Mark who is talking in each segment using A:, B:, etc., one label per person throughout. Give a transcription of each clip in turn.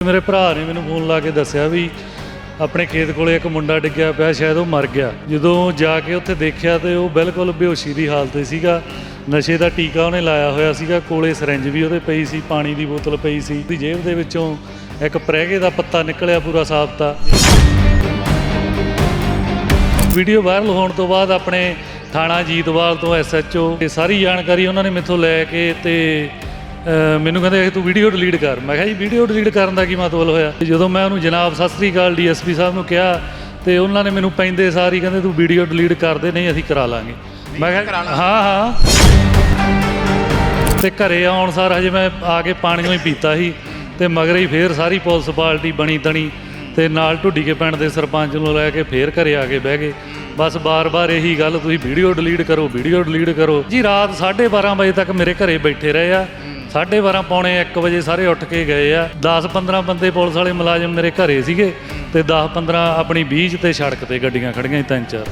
A: ਮੇਰੇ ਭਰਾ ਨੇ ਮੈਨੂੰ ਫੋਨ ਲਾ ਕੇ ਦੱਸਿਆ ਵੀ ਆਪਣੇ ਖੇਤ ਕੋਲੇ ਇੱਕ ਮੁੰਡਾ ਡਿੱਗਿਆ ਪਿਆ, ਸ਼ਾਇਦ ਉਹ ਮਰ ਗਿਆ। ਜਦੋਂ ਜਾ ਕੇ ਉੱਥੇ ਦੇਖਿਆ ਤੇ ਉਹ ਬਿਲਕੁਲ ਬੇਹੋਸ਼ੀ ਦੀ ਹਾਲਤ 'ਚ ਸੀਗਾ। ਨਸ਼ੇ ਦਾ ਟੀਕਾ ਉਹਨੇ ਲਾਇਆ ਹੋਇਆ ਸੀਗਾ, ਕੋਲੇ ਸਿਰੰਜ ਵੀ ਉਹਦੇ ਪਈ ਸੀ, ਪਾਣੀ ਦੀ ਬੋਤਲ ਪਈ ਸੀ। ਉਹਦੀ ਜੇਬ ਦੇ ਵਿੱਚੋਂ ਇੱਕ ਪ੍ਰੈਗੇ ਦਾ ਪੱਤਾ ਨਿਕਲਿਆ ਪੂਰਾ ਸਾਫਤਾ ਵੀਡੀਓ ਵਾਇਰਲ ਹੋਣ ਤੋਂ ਬਾਅਦ ਆਪਣੇ ਥਾਣਾ ਜੀਤਵਾਲ ਤੋਂ ਐਸਐਚਓ ਇਹ ਸਾਰੀ ਜਾਣਕਾਰੀ ਉਹਨਾਂ ਨੇ ਮੇਥੋਂ ਲੈ ਕੇ ਤੇ ਮੈਨੂੰ ਕਹਿੰਦੇ ਤੂੰ ਵੀਡੀਓ ਡਿਲੀਟ ਕਰ। ਮੈਂ ਕਿਹਾ ਜੀ ਵੀਡੀਓ ਡਿਲੀਟ ਕਰਨ ਦਾ ਕੀ ਮਤਲਬ ਹੋਇਆ? ਜਦੋਂ ਮੈਂ ਉਹਨੂੰ ਜਨਾਬ ਸਤਿ ਸ੍ਰੀ ਅਕਾਲ ਡੀਐਸਪੀ ਸਾਹਿਬ ਨੂੰ ਕਿਹਾ ਤੇ ਉਹਨਾਂ ਨੇ ਮੈਨੂੰ ਪੈਂਦੇ ਸਾਰੀ ਕਹਿੰਦੇ ਤੂੰ ਵੀਡੀਓ ਡਿਲੀਟ ਕਰ ਦੇ ਨਹੀਂ ਅਸੀਂ ਕਰਾ ਲਾਂਗੇ। ਮੈਂ ਕਿਹਾ ਹਾਂ ਹਾਂ। ਤੇ ਘਰੇ ਆਉਣ ਸਾਰ ਹਜੇ ਮੈਂ ਆ ਕੇ ਪਾਣੀਓ ਹੀ ਪੀਤਾ ਸੀ ਤੇ ਮਗਰ ਹੀ ਫੇਰ ਸਾਰੀ ਪੁਲਿਸ ਪਾਰਟੀ ਬਣੀ ਤਣੀ ਤੇ ਨਾਲ ਢੁੱਡੀ ਕੇ ਪਿੰਡ ਦੇ ਸਰਪੰਚ ਨੂੰ ਲੈ ਕੇ ਫੇਰ ਘਰੇ ਆ ਕੇ ਬਹਿ ਗਏ। ਬਸ ਬਾਰ-ਬਾਰ ਇਹੀ ਗੱਲ ਤੁਸੀਂ ਵੀਡੀਓ ਡਿਲੀਟ ਕਰੋ ਵੀਡੀਓ ਡਿਲੀਟ ਕਰੋ। ਜੀ ਰਾਤ 12:30 ਵਜੇ ਤੱਕ ਮੇਰੇ ਘਰੇ ਬੈਠੇ ਰਹੇ ਆ। 12:30 ਪੌਣੇ 1 ਵਜੇ ਸਾਰੇ ਉੱਠ ਕੇ ਗਏ ਆ। 10-15 ਬੰਦੇ ਪੁਲਿਸ ਵਾਲੇ ਮੁਲਾਜ਼ਮ ਮੇਰੇ ਘਰੇ ਸੀਗੇ ਤੇ 10-15 ਆਪਣੀ ਬੀਚ ਤੇ ਸੜਕ ਤੇ ਗੱਡੀਆਂ ਖੜੀਆਂ ਤਿੰਨ ਚਾਰ।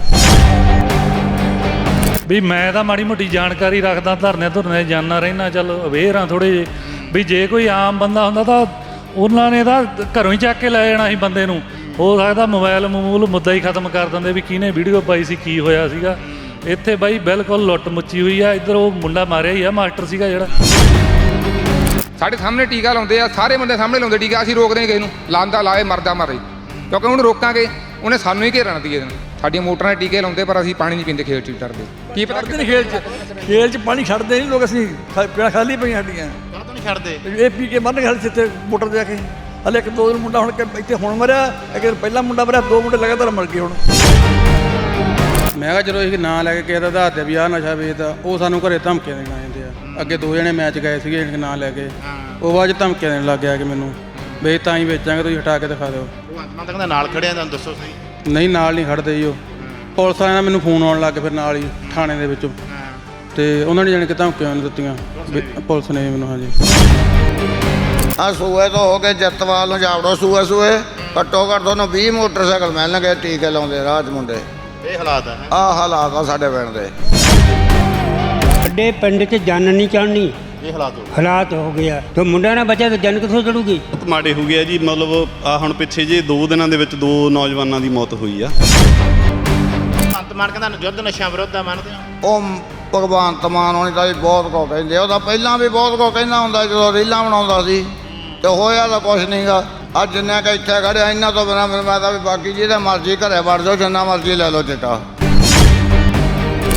A: ਵੀ ਮੈਂ ਤਾਂ ਮਾੜੀ ਮੋਟੀ ਜਾਣਕਾਰੀ ਰੱਖਦਾ ਧਰਨੇ ਧੁਰਨੇ ਜਾਣਾ ਰਹਿਣਾ ਚੱਲ ਅਵੇਅਰ ਆ ਥੋੜੇ ਜਿਹੇ। ਵੀ ਜੇ ਕੋਈ ਆਮ ਬੰਦਾ ਹੁੰਦਾ ਤਾਂ ਉਹਨਾਂ ਨੇ ਤਾਂ ਘਰੋਂ ਹੀ ਚੱਕ ਕੇ ਲੈ ਜਾਣਾ ਸੀ ਬੰਦੇ ਨੂੰ। ਹੋ ਸਕਦਾ ਮੋਬਾਈਲ ਮਮੂਲ ਮੁੱਦਾ ਹੀ ਖਤਮ ਕਰ ਦਿੰਦੇ ਵੀ ਕਿਹਨੇ ਵੀਡੀਓ ਪਾਈ ਸੀ, ਕੀ ਹੋਇਆ ਸੀਗਾ। ਇੱਥੇ ਬਾਈ ਬਿਲਕੁਲ ਲੁੱਟ ਮੁੱਚੀ ਹੋਈ ਆ। ਇੱਧਰ ਉਹ ਮੁੰਡਾ ਮਾਰਿਆ ਹੀ ਆ, ਮਾਸਟਰ ਸੀਗਾ ਜਿਹੜਾ।
B: ਸਾਡੇ ਸਾਹਮਣੇ ਟੀਕਾ ਲਾਉਂਦੇ ਆ ਸਾਰੇ ਬੰਦੇ ਸਾਹਮਣੇ ਲਾਉਂਦੇ ਟੀਕਾ ਅਸੀਂ ਰੋਕਦੇ ਨਹੀਂ ਕਿਸੇ ਨੂੰ। ਲਾਂਦਾ ਲਾਏ ਮਰਦਾ ਮਾਰੇ। ਕਿਉਂਕਿ ਉਹਨੂੰ ਰੋਕਾਂਗੇ ਉਹਨੇ ਸਾਨੂੰ ਹੀ ਘੇਰਣਾ ਦੀ ਇਹਦੇ ਸਾਡੀਆਂ ਮੋਟਰਾਂ ਦੇ ਟੀਕੇ ਲਾਉਂਦੇ ਪਰ ਅਸੀਂ ਪਾਣੀ ਨਹੀਂ ਪੀਂਦੇ ਖੇਤ ਚ ਡਰਦੇ। ਕੀ ਪਤਾ
C: ਨਹੀਂ ਖੇਲ ਚ। ਖੇਲ ਚ ਪਾਣੀ ਛੱਡਦੇ ਨਹੀਂ ਲੋਕ ਅਸੀਂ ਪੀਣਾ ਖਾਲੀ ਪਈਆਂ ਸਾਡੀਆਂ।
D: ਕਾਹਤੋਂ ਨਹੀਂ ਛੱਡਦੇ?
C: ਇਹ ਪੀ ਕੇ ਮਰਨ ਖਾਲੀ ਜਿੱਥੇ ਮੋਟਰ ਤੇ ਜਾ ਕੇ। ਹਲੇ ਇੱਕ ਦੋ ਦਿਨ ਮੁੰਡਾ ਹੁਣ ਇੱਥੇ ਹੁਣ ਮਰਿਆ ਇੱਕ ਦਿਨ ਪਹਿਲਾ ਮੁੰਡਾ ਮਰਿਆ ਦੋ ਮੁੰਡੇ ਲਗਾਤਾਰ ਮਰ ਗਏ ਹੁਣ।
E: ਮੈਂ ਕਿਹਾ ਚਲੋ ਇਹ ਨਾਂ ਲੈ ਕੇ ਕਿਸੇ ਦਾ ਆਧਾਰ ਤੇ ਵੀ ਆਹ ਨਸ਼ਾ ਵੇਚਦਾ। ਉਹ ਸਾਨੂੰ ਘਰੇ ਧਮਕੀਆਂ ਦੇਣ ਆ ਜਾਂਦੇ ਆ। ਅੱਗੇ ਦੋ ਜਣੇ ਮੈਚ ਗਏ ਸੀਗੇ ਇਹਨਾਂ ਨਾਂ ਲੈ ਕੇ। ਉਹ ਬਾਅਦ 'ਚ ਧਮਕੀਆਂ ਦੇਣ ਲੱਗ ਗਿਆ ਕਿ ਮੈਨੂੰ ਵੀ ਤਾਂ ਹੀ ਵੇਚਾਂਗੇ ਤੁਸੀਂ ਹਟਾ ਕੇ ਦਿਖਾ ਦਿਓ।
D: ਭਗਵੰਤ ਮਾਨ ਤਾਂ ਕਹਿੰਦਾ ਨਾਲ ਖੜਿਆ ਤੁਹਾਨੂੰ ਦੱਸੋ ਸਹੀ।
E: ਨਹੀਂ ਨਾਲ ਨਹੀਂ ਖੜਦੇ ਜੀ ਉਹ। ਪੁਲਿਸ ਵਾਲਿਆਂ ਨੇ ਮੈਨੂੰ ਫੋਨ ਆਉਣ ਲੱਗ ਫਿਰ ਨਾਲ ਹੀ ਥਾਣੇ ਦੇ ਵਿੱਚੋਂ। ਤੇ ਉਹਨਾਂ ਨੇ ਜਾਣੀ ਕਿ ਧਮਕੀਆਂ ਮੈਨੂੰ ਦਿੱਤੀਆਂ। ਵੀ ਪੁਲਿਸ ਨੇ ਮੈਨੂੰ ਹਾਂਜੀ।
F: ਆ ਸੂਏ ਤੋਂ ਹੋ ਕੇ ਜੱਤਵਾਲ ਨੂੰ ਜਾਵੜੋ ਸੂਏ ਸੂਏ। ਘੱਟੋ ਘੱਟ ਦੋਨੋਂ 20 ਮੋਟਰਸਾਈਕਲ ਮਿਲਣਗੇ ਟੀਕੇ ਲਾਉਂਦੇ 'ਚ ਮੁੰਡੇ।
D: ਇਹ ਹਾਲਾਤ ਹੈ?
F: ਆਹ ਹਾਲਾਤ ਆ ਸਾਡੇ ਪਿੰਡ ਦੇ।
G: ਵੱਡੇ ਪਿੰਡ 'ਚ ਜਨ ਨਹੀਂ ਚੜਨੀ
D: ਇਹ ਹਾਲਾਤ ਹੋ ਗਏ।
G: ਹਾਲਾਤ ਹੋ ਗਿਆ ਤੇ ਮੁੰਡਾ ਨਾ ਬਚਿਆ ਤੇ ਜਨ ਕਿੱਥੋਂ ਚੜੂਗੀ?
H: ਬਹੁਤ ਮਾੜੇ ਹੋ ਗਿਆ ਜੀ ਮਤਲਬ ਆ ਹੁਣ ਪਿੱਛੇ ਜੇ 2 ਦਿਨਾਂ ਦੇ ਵਿੱਚ ਦੋ ਨੌਜਵਾਨਾਂ ਦੀ ਮੌਤ ਹੋਈ ਆ।
D: ਭਗਵੰਤ ਮਾਨ ਕਹਿੰਦਾ ਯੁੱਧ ਨਸ਼ਿਆਂ ਵਿਰੁੱਧ ਆ ਮੰਨਦੇ ਹੋ?
F: ਉਹ ਭਗਵਾਨ ਮਾਨ ਹੋਣੀ ਤਾਂ ਜੀ ਬਹੁਤ ਕੋ ਕਹਿੰਦੇ ਉਹਦਾ ਪਹਿਲਾਂ ਵੀ ਬਹੁਤ ਕੋ ਕਹਿੰਦਾ ਹੁੰਦਾ ਜਦੋਂ ਰੀਲਾਂ ਬਣਾਉਂਦਾ ਸੀ। ਤੇ ਹੋਇਆ ਤਾਂ ਕੁਛ ਨਹੀਂਗਾ ਅੱਜ ਜਿੰਨਾ ਕ ਇੱਥੇ ਖੜਿਆ ਇਹਨਾਂ ਤੋਂ ਬਿਨਾਂ ਫਿਰ ਮੈਂ ਤਾਂ ਵੀ ਬਾਕੀ ਜਿਹਦੇ ਮਰਜ਼ੀ ਘਰੇ ਵੜ ਜਾਓ, ਜਿੰਨਾ ਮਰਜ਼ੀ ਲੈ ਲਓ ਚਿੱਟਾ।